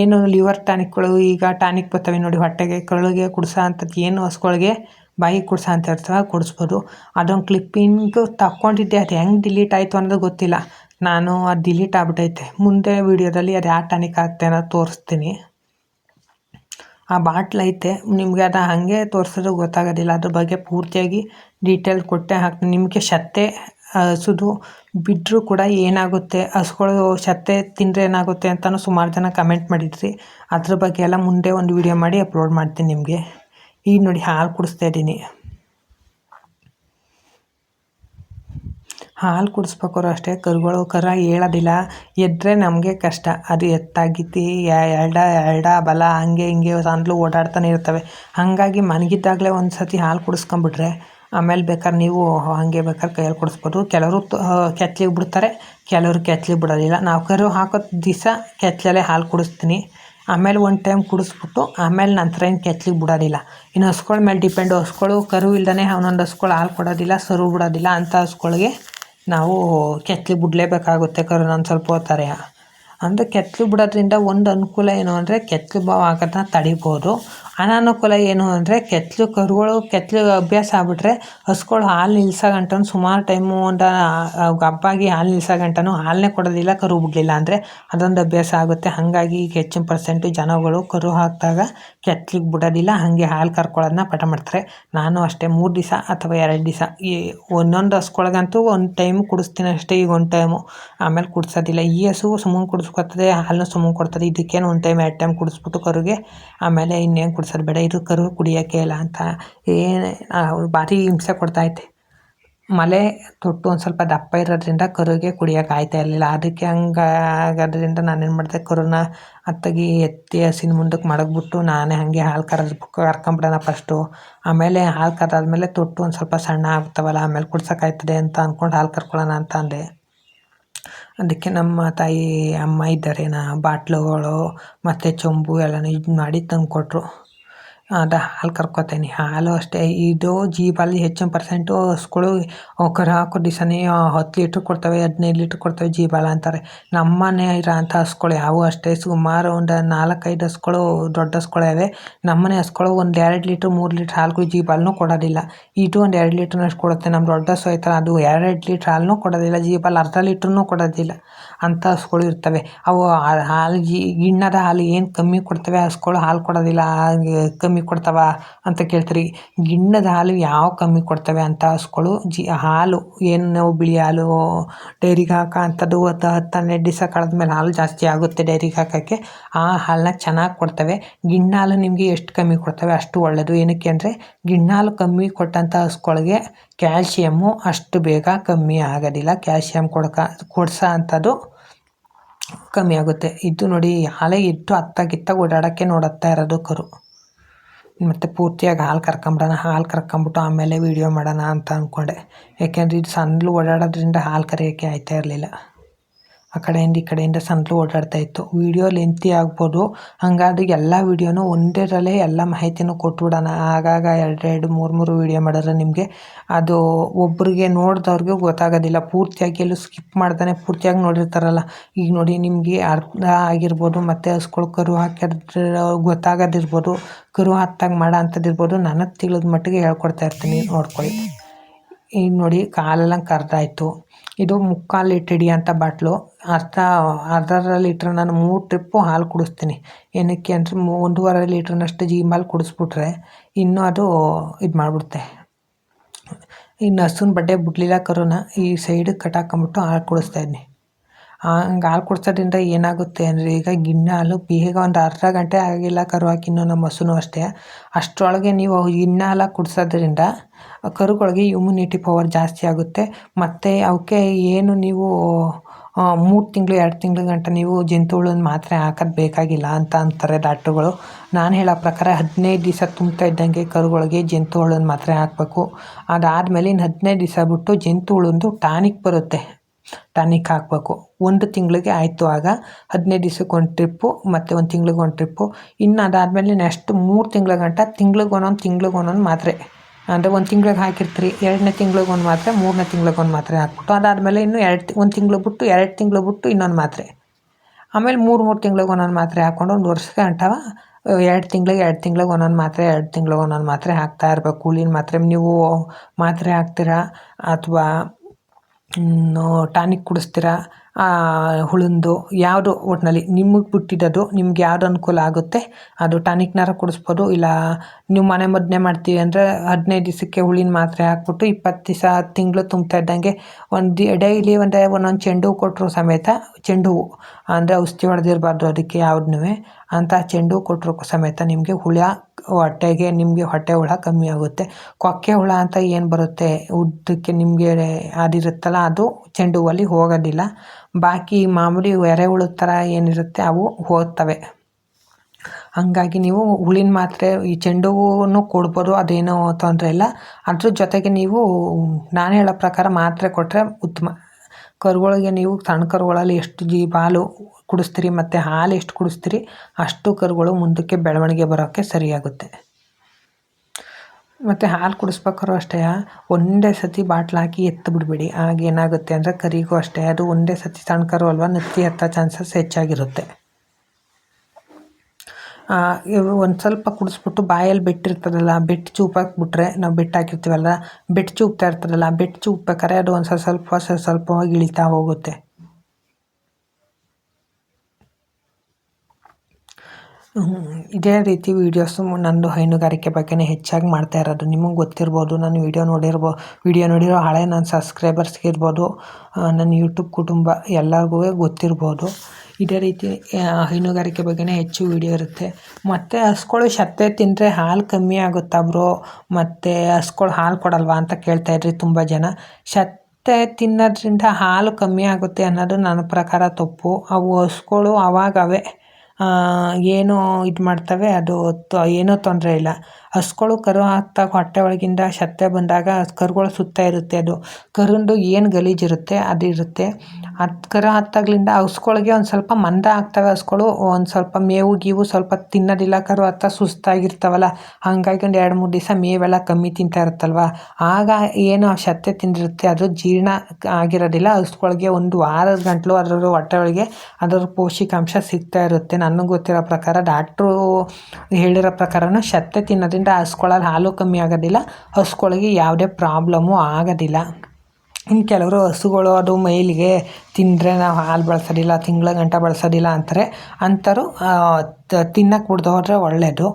ಏನು ಲಿವರ್ ಟಾನಿಕ್ಗಳು ಈಗ ಟಾನಿಕ್ ಬರ್ತವೆ ನೋಡಿ, ಹೊಟ್ಟೆಗೆ ಕೊಳಗೆ ಕುಡ್ಸೋ ಅಂಥದ್ದು ಏನು ಹಸುಗಳ್ಗೆ ಬಾಯಿಗೆ ಕುಡ್ಸೋ ಅಂತ ಇರ್ತವೆ ಕುಡಿಸ್ಬೋದು. ಅದೊಂದು ಕ್ಲಿಪ್ಪಿಂಗ್ ತಕ್ಕೊಂಡಿದ್ದೆ ಅದು ಹೆಂಗೆ ಡಿಲೀಟ್ ಆಯಿತು ಅನ್ನೋದು ಗೊತ್ತಿಲ್ಲ. ನಾನು ಅದು ಡಿಲೀಟ್ ಆಗ್ಬಿಟ್ಟೈತೆ ಮುಂದೆ ವೀಡಿಯೋದಲ್ಲಿ ಅದು ಯಾವ ಟಾನಿಕ್ ಹಾಕ್ತೆ ಅನ್ನೋದು ತೋರಿಸ್ತೀನಿ. ಆ ಬಾಟ್ಲ್ ಐತೆ. ನಿಮಗೆ ಅದು ಹಾಗೆ ತೋರಿಸೋದು ಗೊತ್ತಾಗೋದಿಲ್ಲ. ಅದ್ರ ಬಗ್ಗೆ ಪೂರ್ತಿಯಾಗಿ ಡೀಟೇಲ್ ಕೊಟ್ಟೆ ಹಾಕ್ತೀನಿ. ನಿಮಗೆ ಶತ್ತೆ ಹಸುದು ಬಿಟ್ಟರೂ ಕೂಡ ಏನಾಗುತ್ತೆ? ಹಸುಗಳು ಸತ್ತೆ ತಿಂದರೆ ಏನಾಗುತ್ತೆ ಅಂತಲೂ ಸುಮಾರು ಜನ ಕಮೆಂಟ್ ಮಾಡಿದ್ರಿ. ಅದ್ರ ಬಗ್ಗೆ ಎಲ್ಲ ಮುಂದೆ ಒಂದು ವಿಡಿಯೋ ಮಾಡಿ ಅಪ್ಲೋಡ್ ಮಾಡ್ತೀನಿ ನಿಮಗೆ. ಈಗ ನೋಡಿ, ಹಾಲು ಕುಡಿಸ್ತಾ ಇದ್ದೀನಿ. ಹಾಲು ಕುಡಿಸ್ಬೇಕಾದ್ರೂ ಅಷ್ಟೇ. ಕರುಗಳು, ಕರ ಹೇಳೋದಿಲ್ಲ. ಎದ್ದರೆ ನಮಗೆ ಕಷ್ಟ. ಅದು ಎತ್ತಾಗಿತ್ತಿ ಎರಡ ಎರಡ ಬಲ, ಹಂಗೆ ಹಿಂಗೆ ಅಂದ್ಲು ಓಡಾಡ್ತಾನೆ ಇರ್ತವೆ. ಹಾಗಾಗಿ ಮನಗಿದ್ದಾಗಲೇ ಒಂದು ಸತಿ ಹಾಲು ಕುಡಿಸ್ಕೊಂಬಿಟ್ರೆ ಆಮೇಲೆ ಬೇಕಾದ್ರೆ ನೀವು ಹಾಗೆ ಬೇಕಾದ್ರೆ ಕೈಯಲ್ಲಿ ಕೊಡಿಸ್ಬೋದು. ಕೆಲವರು ಕೆತ್ಲಿಗೆ ಬಿಡ್ತಾರೆ, ಕೆಲವರು ಕೆತ್ಲಿಗೆ ಬಿಡೋದಿಲ್ಲ ನಾವು ಕರು ಹಾಕೋ ದಿವಸ ಕೆತ್ತಲಲ್ಲೇ ಹಾಲು ಕುಡಿಸ್ತೀನಿ. ಆಮೇಲೆ ಒಂದು ಟೈಮ್ ಕುಡಿಸ್ಬಿಟ್ಟು ಆಮೇಲೆ ನಂತರ ಏನು ಕೆತ್ಲಿಗೆ ಬಿಡೋದಿಲ್ಲ ಇನ್ನು ಹಸ್ಗಳ ಮೇಲೆ ಡಿಪೆಂಡು ಹಸ್ಗಳು ಕರು ಇಲ್ಲದೇ ಒಂದೊಂದು ಹಸ್ಗಳು ಹಾಲು ಕೊಡೋದಿಲ್ಲ, ಸರು ಬಿಡೋದಿಲ್ಲ, ಅಂಥ ಹಸ್ಗಳಿಗೆ ನಾವು ಕೆತ್ಲಿಗೆ ಬಿಡಲೇಬೇಕಾಗುತ್ತೆ ಕರು. ಒಂದು ಸ್ವಲ್ಪ ಹೊತ್ತಾರೆ. ಅಂದರೆ ಕೆತ್ತಲು ಬಿಡೋದ್ರಿಂದ ಒಂದು ಅನುಕೂಲ ಏನು ಅಂದರೆ ಕೆತ್ತಲು ಬಾವು ಆಗೋದನ್ನ ತಡಿಬೋದು. ಅನಾನುಕೂಲ ಏನು ಅಂದರೆ ಕೆತ್ತಲು ಕರುಗಳು ಕೆತ್ತಲು ಅಭ್ಯಾಸ ಆಗ್ಬಿಟ್ರೆ ಹಸುಗಳು ಹಾಲು ನಿಲ್ಸೋ ಗಂಟನೂ ಸುಮಾರು ಟೈಮು ಒಂದು ಹಬ್ಬಾಗಿ ಹಾಲು ನಿಲ್ಸೋ ಗಂಟನೂ ಹಾಲನ್ನೇ ಕೊಡೋದಿಲ್ಲ, ಕರು ಬಿಡಲಿಲ್ಲ ಅಂದರೆ ಅದೊಂದು ಅಭ್ಯಾಸ ಆಗುತ್ತೆ. ಹಾಗಾಗಿ ಈಗ ಹೆಚ್ಚಿನ ಪರ್ಸೆಂಟು ಜನಗಳು ಕರು ಹಾಕಿದಾಗ ಕೆತ್ತಲಿಗೆ ಬಿಡೋದಿಲ್ಲ, ಹಾಗೆ ಹಾಲು ಕರ್ಕೊಳ್ಳೋದನ್ನ ಪಟ ಮಾಡ್ತಾರೆ. ನಾನು ಅಷ್ಟೇ ಮೂರು ದಿವಸ ಅಥವಾ ಎರಡು ದಿವಸ ಈ ಒಂದೊಂದು ಹಸ್ಕೊಳಗಂತೂ ಒಂದು ಟೈಮ್ ಕುಡಿಸ್ತೀನಿ ಅಷ್ಟೇ ಈಗ ಒಂದು ಟೈಮು. ಆಮೇಲೆ ಕುಡಿಸೋದಿಲ್ಲ. ಈ ಹಸು ಸುಮ್ಮನೆ ಕುಡಿಸ್ಕೊತದೆ ಹಾಲನ್ನು ಸುಮ್ಮನೆ ಕೊಡ್ತದೆ ಇದಕ್ಕೇನು ಒಂದು ಟೈಮ್ ಎರಡು ಟೈಮ್ ಕುಡಿಸ್ಬಿಟ್ಟು ಕರುಗೆ, ಆಮೇಲೆ ಇನ್ನೇನು ಕುಡಿಸೋದು ಬೇಡ ಇದು ಕರು ಕುಡಿಯೋಕ್ಕೆ ಇಲ್ಲ ಅಂತ ಏನು ಭಾರಿ ಹಿಂಸೆ ಕೊಡ್ತಾಯಿದ್ದೆ ಮಲೆ ತೊಟ್ಟು ಒಂದು ಸ್ವಲ್ಪ ದಪ್ಪ ಇರೋದ್ರಿಂದ ಕರುಗೆ ಕುಡಿಯೋಕೆ ಆಯ್ತಾ ಇರಲಿಲ್ಲ. ಅದಕ್ಕೆ ಹಂಗಾಗೋದ್ರಿಂದ ನಾನೇನು ಮಾಡಿದೆ, ಕರುನ ಅತ್ತಗಿ ಎತ್ತಿ ಹಸಿನ ಮುಂದಕ್ಕೆ ಮಡಗ್ಬಿಟ್ಟು ನಾನೇ ಹಾಗೆ ಹಾಲು ಕರೆದು ಕರ್ಕೊಂಬಿಡೋಣ ಫಸ್ಟು ಆಮೇಲೆ ಹಾಲು ಕರೆದಾದ್ಮೇಲೆ ತೊಟ್ಟು ಒಂದು ಸ್ವಲ್ಪ ಸಣ್ಣ ಆಗ್ತಾವಲ್ಲ, ಆಮೇಲೆ ಕುಡ್ಸೋಕ್ಕಾಯ್ತದೆ ಅಂತ ಅಂದ್ಕೊಂಡು ಹಾಲು ಕರ್ಕೊಳ್ಳೋಣ ಅಂತ ಅಂದೆ. ಅದಕ್ಕೆ ನಮ್ಮ ತಾಯಿ ಅಮ್ಮ ಇದ್ದಾರೆ ನಾ ಬಾಟ್ಲುಗಳು ಮತ್ತು ಚೊಂಬು ಎಲ್ಲನೂ ಇದು ಮಾಡಿ ತಂದು ಕೊಟ್ಟರು ಅದು ಹಾಲು ಕರ್ಕೊತೀನಿ. ಹಾಲು ಅಷ್ಟೇ. ಇದು ಜೀಬಲ್ಲಿ ಹೆಚ್ಚಿನ ಪರ್ಸೆಂಟು ಹಸುಗಳು ಕರು ಹಾಕೋ ದಿವಸನೇ ಹತ್ತು ಲೀಟ್ರ್ ಕೊಡ್ತವೆ, ಹದಿನೈದು ಲೀಟ್ರ್ ಕೊಡ್ತವೆ ಜೀಬಾಲ ಅಂತಾರೆ. ನಮ್ಮ ಮನೆ ಇರೋಂಥ ಹಸುಗಳು ಯಾವು ಅಷ್ಟೇ. ಸುಮಾರು ಒಂದು ನಾಲ್ಕೈದು ಹಸುಗಳು ದೊಡ್ಡ ಹಸುಗಳವೆ ನಮ್ಮ ಮನೆ ಹಸುಗಳು ಒಂದು ಎರಡು ಲೀಟ್ರ್ ಮೂರು ಲೀಟ್ರ್ ಹಾಲು ಜೀಬಾಲ್ನೂ ಕೊಡೋದಿಲ್ಲ. ಇದು ಒಂದು ಎರಡು ಲೀಟ್ರ್ನಷ್ಟು ಕೊಡುತ್ತೆ. ನಮ್ಮ ದೊಡ್ಡ ಹಸು ಅದು ಎರಡು ಲೀಟ್ರ್ ಹಾಲನ್ನೂ ಕೊಡೋದಿಲ್ಲ ಜೀಬಾಲ್ ಅರ್ಧ ಲೀಟ್ರೂ ಕೊಡೋದಿಲ್ಲ. ಅಂಥ ಹಸುಗಳು ಇರ್ತವೆ. ಅವು ಹಾಲು ಗಿಣ್ಣದ ಹಾಲು ಏನು ಕಮ್ಮಿ ಕೊಡ್ತವೆ ಹಸುಗಳು ಹಾಲು ಕೊಡೋದಿಲ್ಲ ಕಮ್ಮಿ ಕೊಡ್ತಾವ ಅಂತ ಕೇಳ್ತೀರಿ. ಗಿಣ್ಣದ ಹಾಲು ಯಾವ ಕಮ್ಮಿ ಕೊಡ್ತವೆ ಅಂತ ಹಸುಗಳು ಜಿ ಹಾಲು ಏನು ಬಿಳಿ ಹಾಲು, ಡೈರಿಗೆ ಹಾಕೋ ಅಂಥದ್ದು ಹತ್ತು ಹತ್ತು ಹನ್ನೆರಡು ದಿವಸ ಕಳೆದ್ಮೇಲೆ ಹಾಲು ಜಾಸ್ತಿ ಆಗುತ್ತೆ ಡೈರಿಗೆ ಹಾಕೋಕ್ಕೆ. ಆ ಹಾಲನ್ನ ಚೆನ್ನಾಗಿ ಕೊಡ್ತವೆ. ಗಿಣ್ಣಾಲು ನಿಮಗೆ ಎಷ್ಟು ಕಮ್ಮಿ ಕೊಡ್ತವೆ ಅಷ್ಟು ಒಳ್ಳೆಯದು ಏನಕ್ಕೆ ಅಂದರೆ ಗಿಣ್ಣಾಲು ಕಮ್ಮಿ ಕೊಟ್ಟಂಥ ಹಸುಗಳಿಗೆ ಕ್ಯಾಲ್ಶಿಯಮ್ಮು ಅಷ್ಟು ಬೇಗ ಕಮ್ಮಿ ಆಗೋದಿಲ್ಲ. ಕ್ಯಾಲ್ಶಿಯಮ್ ಕೊಡ್ಕ ಕೊಡ್ಸೋ ಅಂಥದ್ದು ಕಮ್ಮಿ ಆಗುತ್ತೆ. ಇದು ನೋಡಿ, ಹಾಲೇ ಇಟ್ಟು ಅತ್ತಾಗಿತ್ತಾಗ ಓಡಾಡೋಕ್ಕೆ ನೋಡುತ್ತಾ ಇರೋದು ಕರು. ಮತ್ತು ಪೂರ್ತಿಯಾಗಿ ಹಾಲು ಕರ್ಕೊಂಬಿಡೋಣ ಹಾಲು ಕರ್ಕೊಂಬಿಟ್ಟು ಆಮೇಲೆ ವೀಡಿಯೋ ಮಾಡೋಣ ಅಂತ ಅಂದ್ಕೊಂಡೆ ಯಾಕೆಂದರೆ ಇದು ಸಣ್ಣಲು ಓಡಾಡೋದ್ರಿಂದ ಹಾಲು ಕರೆಯೋಕ್ಕೆ ಆಯ್ತಾ ಇರಲಿಲ್ಲ. ಆ ಕಡೆಯಿಂದ ಈ ಕಡೆಯಿಂದ ಸಂತಲು ಓಡಾಡ್ತಾ ಇತ್ತು. ವೀಡಿಯೋ ಲೆಂತಿ ಆಗ್ಬೋದು. ಹಂಗಾದ್ರೆ ಎಲ್ಲ ವೀಡಿಯೋನು ಒಂದೇರಲ್ಲೇ ಎಲ್ಲ ಮಾಹಿತಿನೂ ಕೊಟ್ಬಿಡೋಣ. ಆಗಾಗ ಎರಡೆರಡು, ಮೂರು ಮೂರು ವೀಡಿಯೋ ಮಾಡಿದ್ರೆ ನಿಮಗೆ ಅದು ಒಬ್ಬರಿಗೆ ನೋಡಿದವ್ರಿಗೆ ಗೊತ್ತಾಗೋದಿಲ್ಲ. ಪೂರ್ತಿಯಾಗಿ ಎಲ್ಲೂ ಸ್ಕಿಪ್ ಮಾಡ್ತಾನೆ ಪೂರ್ತಿಯಾಗಿ ನೋಡಿರ್ತಾರಲ್ಲ. ಈಗ ನೋಡಿ ನಿಮಗೆ ಅರ್ಧ ಆಗಿರ್ಬೋದು, ಮತ್ತು ಹಸ್ಗಳು ಕರು ಹಾಕಿದ್ರೆ ಗೊತ್ತಾಗೋದಿರ್ಬೋದು, ಕರು ಹತ್ತಾಗ ಮಾಡೋ ಅಂಥದ್ದಿರ್ಬೋದು ನನಗೆ ತಿಳಿದ ಮಟ್ಟಿಗೆ ಹೇಳ್ಕೊಡ್ತಾ ಇರ್ತೀನಿ ನೋಡ್ಕೊಳ್ಳಿ. ಈಗ ನೋಡಿ ಕಾಲೆಲ್ಲ ಕರ್ದಾಯ್ತು. ಇದು ಮುಕ್ಕಾಲು ಲೀಟ್ರ್ ಅಂತ ಬಾಟ್ಲು. ಅರ್ಧ ಅರ್ಧ ಲೀಟ್ರ್ ನಾನು ಮೂರು ಟ್ರಿಪ್ಪು ಹಾಲು ಕುಡಿಸ್ತೀನಿ. ಏನಕ್ಕೆ ಅಂದರೆ ಒಂದೂವರೆ ಲೀಟ್ರ್ನಷ್ಟು ಜೀಮ್ ಕುಡಿಸ್ಬಿಟ್ರೆ ಇನ್ನೂ ಅದು ಇದು ಮಾಡಿಬಿಡುತ್ತೆ. ಇನ್ನು ಹಸುನ ಬಡ್ಡೆ ಬಿಡ್ಲಿಲ್ಲ ಕರುನ, ಈ ಸೈಡಿಗೆ ಕಟ್ಟಾಕೊಂಬಿಟ್ಟು ಹಾಲು ಕುಡಿಸ್ತಾ ಇದ್ದೀನಿ ಹಂಗೆ ಹಾಲು ಕುಡ್ಸೋದ್ರಿಂದ ಏನಾಗುತ್ತೆ ಅಂದರೆ ಈಗ ಗಿಣ್ಣ ಹಾಲು ಬೇಗ ಒಂದು ಅರ್ಧ ಗಂಟೆ ಆಗಿಲ್ಲ ಕರು ಹಾಕಿನ್ನು ನಮ್ಮ ಹಸುನು ಅಷ್ಟೇ. ಅಷ್ಟರೊಳಗೆ ನೀವು ಗಿಣ್ಣ ಹಾಲು ಕುಡಿಸೋದ್ರಿಂದ ಕರುಗಳಿಗೆ ಇಮ್ಯುನಿಟಿ ಪವರ್ ಜಾಸ್ತಿ ಆಗುತ್ತೆ. ಮತ್ತು ಅವಕ್ಕೆ ಏನು ನೀವು ಮೂರು ತಿಂಗಳು, ಎರಡು ತಿಂಗಳ ಗಂಟ ನೀವು ಜಂತುಹುಳದ ಮಾತ್ರೆ ಹಾಕೋದು ಬೇಕಾಗಿಲ್ಲ ಅಂತ ಅಂತಾರೆ ಡಾಕ್ಟ್ರುಗಳು. ನಾನು ಹೇಳೋ ಪ್ರಕಾರ ಹದಿನೈದು ದಿವಸ ತುಂಬ್ತಾ ಇದ್ದಂಗೆ ಕರುಗಳಿಗೆ ಜಂತುಹುಳದ ಮಾತ್ರೆ ಹಾಕಬೇಕು. ಅದಾದಮೇಲೆ ಇನ್ನು ಹದಿನೈದು ದಿವಸ ಬಿಟ್ಟು ಜಂತುಹುಳದ್ದು ಟಾನಿಕ್ ಬರುತ್ತೆ. ಟಾನಿಕ್ ಹಾಕಬೇಕು. ಒಂದು ತಿಂಗಳಿಗೆ ಆಯಿತು ಆಗ ಹದಿನೈದು ದಿವ್ಸಕ್ಕೆ ಒಂದು ಟ್ರಿಪ್ಪು ಮತ್ತು ಒಂದು ತಿಂಗ್ಳಿಗೆ ಒಂದು ಟ್ರಿಪ್ಪು ಇನ್ನು ಅದಾದಮೇಲೆ ನೆಕ್ಸ್ಟ್ ಮೂರು ತಿಂಗಳ ಗಂಟ ತಿಂಗ್ಳಿಗೆ ಒಂದೊಂದು ತಿಂಗ್ಳಿಗೆ ಒಂದೊಂದು ಮಾತ್ರೆ. ಅಂದರೆ ಒಂದು ತಿಂಗ್ಳಿಗೆ ಹಾಕಿರ್ತೀರಿ, ಎರಡನೇ ತಿಂಗ್ಳಿಗೆ ಒಂದು ಮಾತ್ರೆ, ಮೂರನೇ ತಿಂಗ್ಳಿಗೆ ಒಂದು ಮಾತ್ರೆ ಹಾಕ್ಬಿಟ್ಟು ಅದಾದಮೇಲೆ ಇನ್ನು ಎರಡು ಒಂದು ತಿಂಗಳು ಬಿಟ್ಟು, ಎರಡು ತಿಂಗಳು ಬಿಟ್ಟು ಇನ್ನೊಂದು ಮಾತ್ರೆ. ಆಮೇಲೆ ಮೂರು ಮೂರು ತಿಂಗ್ಳಿಗೆ ಒಂದೊಂದು ಮಾತ್ರೆ ಹಾಕ್ಕೊಂಡು ಒಂದು ವರ್ಷಕ್ಕೆ ಅಂಟವ ಎರಡು ತಿಂಗ್ಳಿಗೆ ಎರಡು ತಿಂಗ್ಳಿಗೆ ಒಂದೊಂದು ಮಾತ್ರೆ, ಎರಡು ತಿಂಗ್ಳಿಗೆ ಒಂದೊಂದು ಮಾತ್ರೆ ಹಾಕ್ತಾ ಇರಬೇಕು. ಕೂಲಿನ ಮಾತ್ರೆ, ನೀವು ಮಾತ್ರೆ ಹಾಕ್ತೀರಾ ಅಥವಾ ಟಾನಿಕ್ ಕುಡಿಸ್ತೀರಾ? ಹುಳಿಂದು ಯಾವುದು ಒಟ್ಟಿನಲ್ಲಿ ನಿಮಗೆ ಬಿಟ್ಟಿದ್ದದು ನಿಮ್ಗೆ ಯಾವ್ದು ಅನುಕೂಲ ಆಗುತ್ತೆ, ಅದು ಟಾನಿಕ್ನಾರ ಕುಡಿಸ್ಬೋದು, ಇಲ್ಲ ನೀವು ಮನೆ ಮದ್ದನ್ನೇ ಮಾಡ್ತೀವಿ ಅಂದರೆ ಹದಿನೈದು ದಿವಸಕ್ಕೆ ಹುಳಿನ ಮಾತ್ರೆ ಹಾಕ್ಬಿಟ್ಟು ಇಪ್ಪತ್ತು ದಿವಸ ತಿಂಗಳು ತುಂಬ್ತಾ ಇದ್ದಂಗೆ ಒಂದು ಡೈಲಿ ಒಂದು ಒಂದೊಂದು ಚೆಂಡು ಹೂ ಕೊಟ್ಟರು ಸಮೇತ ಚೆಂಡು ಹೂವು, ಅಂದರೆ ಔಷಧಿ ಹೊಡೆದಿರಬಾರ್ದು ಅದಕ್ಕೆ ಯಾವ್ದನ್ನೂ ಅಂಥ ಚೆಂಡು ಕೊಟ್ಟರು ಸಮೇತ ನಿಮಗೆ ಹುಳ, ಹೊಟ್ಟೆಗೆ ನಿಮಗೆ ಹೊಟ್ಟೆ ಹುಳ ಕಮ್ಮಿ ಆಗುತ್ತೆ. ಕೊಕ್ಕೆ ಹುಳ ಅಂತ ಏನು ಬರುತ್ತೆ? ಉದ್ದಕ್ಕೆ ನಿಮಗೆ ಅದಿರುತ್ತಲ್ಲ ಅದು ಚೆಂಡು ಹೂವಲ್ಲಿ ಹೋಗೋದಿಲ್ಲ. ಬಾಕಿ ಮಾಮೂಲಿ ಎರೆಹುಳದ ಥರ ಏನಿರುತ್ತೆ, ಅವು ಹೋಗ್ತವೆ. ಹಾಗಾಗಿ ನೀವು ಹುಳಿನ ಮಾತ್ರೆ, ಈ ಚೆಂಡು ಹೂವನ್ನು ಕೊಡ್ಬೋದು, ಅದೇನೋ ತೊಂದರೆ ಇಲ್ಲ. ಅದ್ರ ಜೊತೆಗೆ ನೀವು, ನಾನು ಹೇಳೋ ಪ್ರಕಾರ ಮಾತ್ರೆ ಕೊಟ್ಟರೆ ಉತ್ತಮ. ಕರುಗಳಿಗೆ ನೀವು ಸಣ್ಣ ಕರುಗಳಲ್ಲಿ ಎಷ್ಟು ಜೀ, ಹಾಲು ಕುಡಿಸ್ತೀರಿ, ಮತ್ತು ಹಾಲು ಎಷ್ಟು ಕುಡಿಸ್ತೀರಿ, ಅಷ್ಟು ಕರುಗಳು ಮುಂದಕ್ಕೆ ಬೆಳವಣಿಗೆ ಬರೋಕ್ಕೆ ಸರಿಯಾಗುತ್ತೆ. ಮತ್ತು ಹಾಲು ಕುಡಿಸ್ಬೇಕಾದ್ರೂ ಅಷ್ಟೇ, ಒಂದೇ ಸತಿ ಬಾಟ್ಲ್ ಹಾಕಿ ಎತ್ತು ಬಿಡಬೇಡಿ. ಆಗ ಏನಾಗುತ್ತೆ ಅಂದರೆ ಕರಿಗೂ ಅಷ್ಟೇ, ಅದು ಒಂದೇ ಸತಿ ಸಣ್ಣ ಕರು ಅಲ್ವಾ ನೆತ್ತಿ ಹತ್ತೋ ಚಾನ್ಸಸ್ ಹೆಚ್ಚಾಗಿರುತ್ತೆ. ಒಂದು ಸ್ವಲ್ಪ ಕುಡಿಸ್ಬಿಟ್ಟು ಬಾಯಲ್ಲಿ ಬೆಟ್ಟಿರ್ತದಲ್ಲ ಬೆಟ್ಟು ಚೂಪಾಕ್ಬಿಟ್ರೆ ನಾವು ಬೆಟ್ಟು ಹಾಕಿರ್ತೀವಲ್ಲ ಬೆಟ್ಟು ಚೂಪ್ತಾ ಇರ್ತದಲ್ಲ ಬೆಟ್ಟು ಚೂಪ್ಬೇಕಾದ್ರೆ ಅದು ಒಂದು ಸ್ವಲ್ಪ ಸ್ವಲ್ಪ ಸ್ವಲ್ಪವಾಗಿ ಇಳಿತಾ ಹೋಗುತ್ತೆ. ಇದೇ ರೀತಿ ವೀಡಿಯೋಸು ನಂದು ಹೈನುಗಾರಿಕೆ ಬಗ್ಗೆನೇ ಹೆಚ್ಚಾಗಿ ಮಾಡ್ತಾ ಇರೋದು. ನಿಮಗೆ ಗೊತ್ತಿರ್ಬೋದು ನಾನು ವೀಡಿಯೋ ನೋಡಿರ್ಬೋ ವೀಡಿಯೋ ನೋಡಿರೋ ಹಳೆ ನನ್ನ ಸಬ್ಸ್ಕ್ರೈಬರ್ಸ್ಗೆ ಇರ್ಬೋದು ನನ್ನ ಯೂಟ್ಯೂಬ್ ಕುಟುಂಬ ಎಲ್ಲರಿಗೂ ಗೊತ್ತಿರ್ಬೋದು. ಇದೇ ರೀತಿ ಹೈನುಗಾರಿಕೆ ಬಗ್ಗೆನೇ ಹೆಚ್ಚು ವಿಡಿಯೋ ಇರುತ್ತೆ. ಮತ್ತು ಹಸ್ಗಳು ಸತ್ತೆ ತಿಂದರೆ ಹಾಲು ಕಮ್ಮಿ ಆಗುತ್ತಾ ಬ್ರೋ? ಮತ್ತು ಹಸ್ಗಳು ಹಾಲು ಕೊಡಲ್ವಾ ಅಂತ ಕೇಳ್ತಾ ಇದ್ರಿ ತುಂಬ ಜನ. ಸತ್ತೆ ತಿನ್ನೋದ್ರಿಂದ ಹಾಲು ಕಮ್ಮಿ ಆಗುತ್ತೆ ಅನ್ನೋದು ನನ್ನ ಪ್ರಕಾರ ತಪ್ಪು. ಅವು ಹಸುಗಳು ಅವಾಗವೇ. ಆ, ಏನು ಇದು ಮಾಡ್ತವೆ ಅದು ತ ಏನೂ ತೊಂದರೆ ಇಲ್ಲ. ಹಸ್ಗಳು ಕರು ಹಾಕ್ದಾಗ ಹೊಟ್ಟೆ ಒಳಗಿಂದ ಸತ್ತೆ ಬಂದಾಗ ಕರುಗಳು ಸುತ್ತ ಇರುತ್ತೆ ಅದು. ಕರುಂದು ಏನು ಗಲೀಜಿರುತ್ತೆ ಅದು ಇರುತ್ತೆ. ಅದು ಕರು ಹತ್ತಾಗ್ಲಿಂದ ಹಸ್ಗಳ್ಗೆ ಒಂದು ಸ್ವಲ್ಪ ಮಂದ ಆಗ್ತವೆ ಹಸ್ಗಳು ಒಂದು ಸ್ವಲ್ಪ ಮೇವು ಗೀವು ಸ್ವಲ್ಪ ತಿನ್ನೋದಿಲ್ಲ ಕರು ಹತ್ತ ಸುಸ್ತಾಗಿರ್ತಾವಲ್ಲ. ಹಾಗಾಗಿ ಒಂದು ಎರಡು ಮೂರು ದಿವಸ ಮೇವೆಲ್ಲ ಕಮ್ಮಿ ತಿಂತಾ ಇರುತ್ತಲ್ವ? ಆಗ ಏನು ಆ ಸತ್ತೆ ತಿಂದಿರುತ್ತೆ, ಅದು ಜೀರ್ಣ ಆಗಿರೋದಿಲ್ಲ. ಹಸ್ಗಳ್ಗೆ ಒಂದು ವಾರದ ಗಂಟಲು ಅದರ ಹೊಟ್ಟೆ ಒಳಗೆ ಅದರ ಪೋಷಕಾಂಶ ಸಿಗ್ತಾ ಇರುತ್ತೆ. ನನಗೆ ಗೊತ್ತಿರೋ ಪ್ರಕಾರ ಡಾಕ್ಟ್ರು ಹೇಳಿರೋ ಪ್ರಕಾರನೂ ಸತ್ತೆ ತಿನ್ನೋದ್ರಿಂದ ಹಸ್ಗಳಲ್ಲಿ ಹಾಲು ಕಮ್ಮಿ ಆಗೋದಿಲ್ಲ. ಹಸುಗಳಿಗೆ ಯಾವುದೇ ಪ್ರಾಬ್ಲಮ್ಮು ಆಗೋದಿಲ್ಲ. ಇನ್ನು ಕೆಲವರು ಹಸುಗಳು ಅದು ಮೈಲಿಗೆ ತಿಂದರೆ ನಾವು ಹಾಲು ಬಳಸೋದಿಲ್ಲ, ತಿಂಗಳ ಗಂಟ ಬಳಸೋದಿಲ್ಲ ಅಂತಾರೆ. ಅಂಥವ್ರು ತಿನ್ನಕ್ಕೆ ಬಿಡ್ದು ಹೋದರೆ ಒಳ್ಳೆಯದು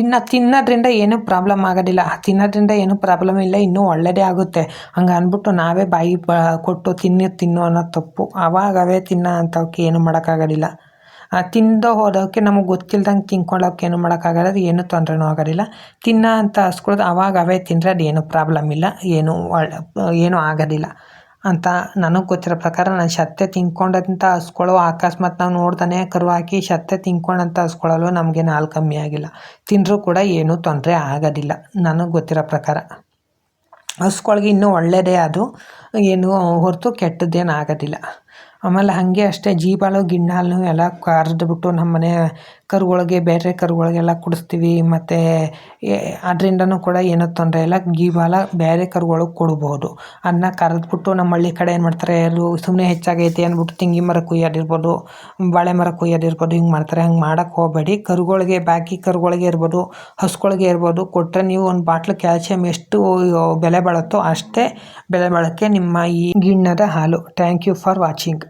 ಇನ್ನು ತಿನ್ನೋದ್ರಿಂದ ಏನೂ ಪ್ರಾಬ್ಲಮ್ ಆಗೋದಿಲ್ಲ. ತಿನ್ನೋದ್ರಿಂದ ಏನೂ ಪ್ರಾಬ್ಲಮ್ ಇಲ್ಲ, ಇನ್ನೂ ಒಳ್ಳೆಯದೇ ಆಗುತ್ತೆ. ಹಂಗೆ ಅಂದ್ಬಿಟ್ಟು ನಾವೇ ಬಾಯಿ ಕೊಟ್ಟು ತಿನ್ನು ತಿನ್ನು ಅನ್ನೋದು ತಪ್ಪು. ಅವಾಗವೇ ತಿನ್ನೋ ಅಂಥವಕ್ಕೆ ಏನೂ ಮಾಡೋಕ್ಕಾಗೋದಿಲ್ಲ. ತಿಂದು ಹೋದೋಕ್ಕೆ ನಮಗೆ ಗೊತ್ತಿಲ್ದಂಗೆ ತಿನ್ಕೊಳ್ಳೋಕೆ ಏನು ಮಾಡೋಕ್ಕಾಗಲ್ಲ, ಅದು ಏನೂ ತೊಂದರೆನೂ ಆಗೋದಿಲ್ಲ. ತಿನ್ನೋ ಅಂತ ಹಸ್ಗಳ್ದು ಅವಾಗ ಅವೇ ತಿಂದರೆ ಅದೇನು ಪ್ರಾಬ್ಲಮ್ ಇಲ್ಲ, ಏನೂ ಒಳ್ಳೆ, ಏನೂ ಆಗೋದಿಲ್ಲ ಅಂತ ನನಗೆ ಗೊತ್ತಿರೋ ಪ್ರಕಾರ ನಾನು ಸತ್ತೆ ತಿನ್ಕೊಂಡಂಥ ಹಸ್ಕೊಳ್ಳೋ ಅಕಸ್ಮಾತ್ ನಾವು ನೋಡ್ದೇ ಕರು ಹಾಕಿ ಸತ್ತೆ ತಿನ್ಕೊಂಡಂಥ ಹಸ್ಗಳಲ್ಲೂ ನಮಗೇನು ಹಾಲು ಕಮ್ಮಿ ಆಗಿಲ್ಲ. ತಿಂದರೂ ಕೂಡ ಏನೂ ತೊಂದರೆ ಆಗೋದಿಲ್ಲ, ನನಗೆ ಗೊತ್ತಿರೋ ಪ್ರಕಾರ. ಹಸ್ಗಳ್ಗೆ ಇನ್ನೂ ಒಳ್ಳೆಯದೇ ಅದು, ಏನು ಹೊರತು ಕೆಟ್ಟದ್ದೇನು ಆಗೋದಿಲ್ಲ. ಆಮೇಲೆ ಹಾಗೆ ಅಷ್ಟೇ ಜೀವಾಳು ಗಿಣ್ಣಾಲು ಎಲ್ಲ ಕರೆದ್ಬಿಟ್ಟು ನಮ್ಮನೆ ಕರುಗಳಿಗೆ ಬೇರೆ ಕರುಗಳಿಗೆಲ್ಲ ಕುಡಿಸ್ತೀವಿ, ಮತ್ತು ಅದರಿಂದನೂ ಕೂಡ ಏನೂ ತೊಂದರೆ ಇಲ್ಲ. ಗೀವಾಲ ಬೇರೆ ಕರುಗಳಿಗೆ ಕೊಡ್ಬೋದು. ಅದನ್ನ ಕರೆದ್ಬಿಟ್ಟು ನಮ್ಮ ಹಳ್ಳಿ ಕಡೆ ಏನು ಮಾಡ್ತಾರೆ, ಅದು ಸುಮ್ಮನೆ ಹೆಚ್ಚಾಗೈತೆ ಅಂದ್ಬಿಟ್ಟು ತೆಂಗಿನ ಮರ ಕುಯ್ಯೋದಿರ್ಬೋದು ಬಾಳೆ ಮರ ಕುಯ್ಯೋದಿರ್ಬೋದು ಹಿಂಗೆ ಮಾಡ್ತಾರೆ. ಹಂಗೆ ಮಾಡೋಕ್ಕೆ ಹೋಗಬೇಡಿ. ಕರುಗಳಿಗೆ, ಬಾಕಿ ಕರುಗಳಿಗೆ ಇರ್ಬೋದು, ಹಸುಗಳಿಗೆ ಇರ್ಬೋದು ಕೊಟ್ಟರೆ ನೀವು ಒಂದು ಬಾಟ್ಲು ಕ್ಯಾಲ್ಸಿಯಂ ಎಷ್ಟು ಬೆಲೆ ಬಾಳುತ್ತೋ ಅಷ್ಟೇ ಬೆಲೆ ಬಾಳೋಕ್ಕೆ ನಿಮ್ಮ ಈ ಗಿಣ್ಣದ ಹಾಲು. Thank you for watching.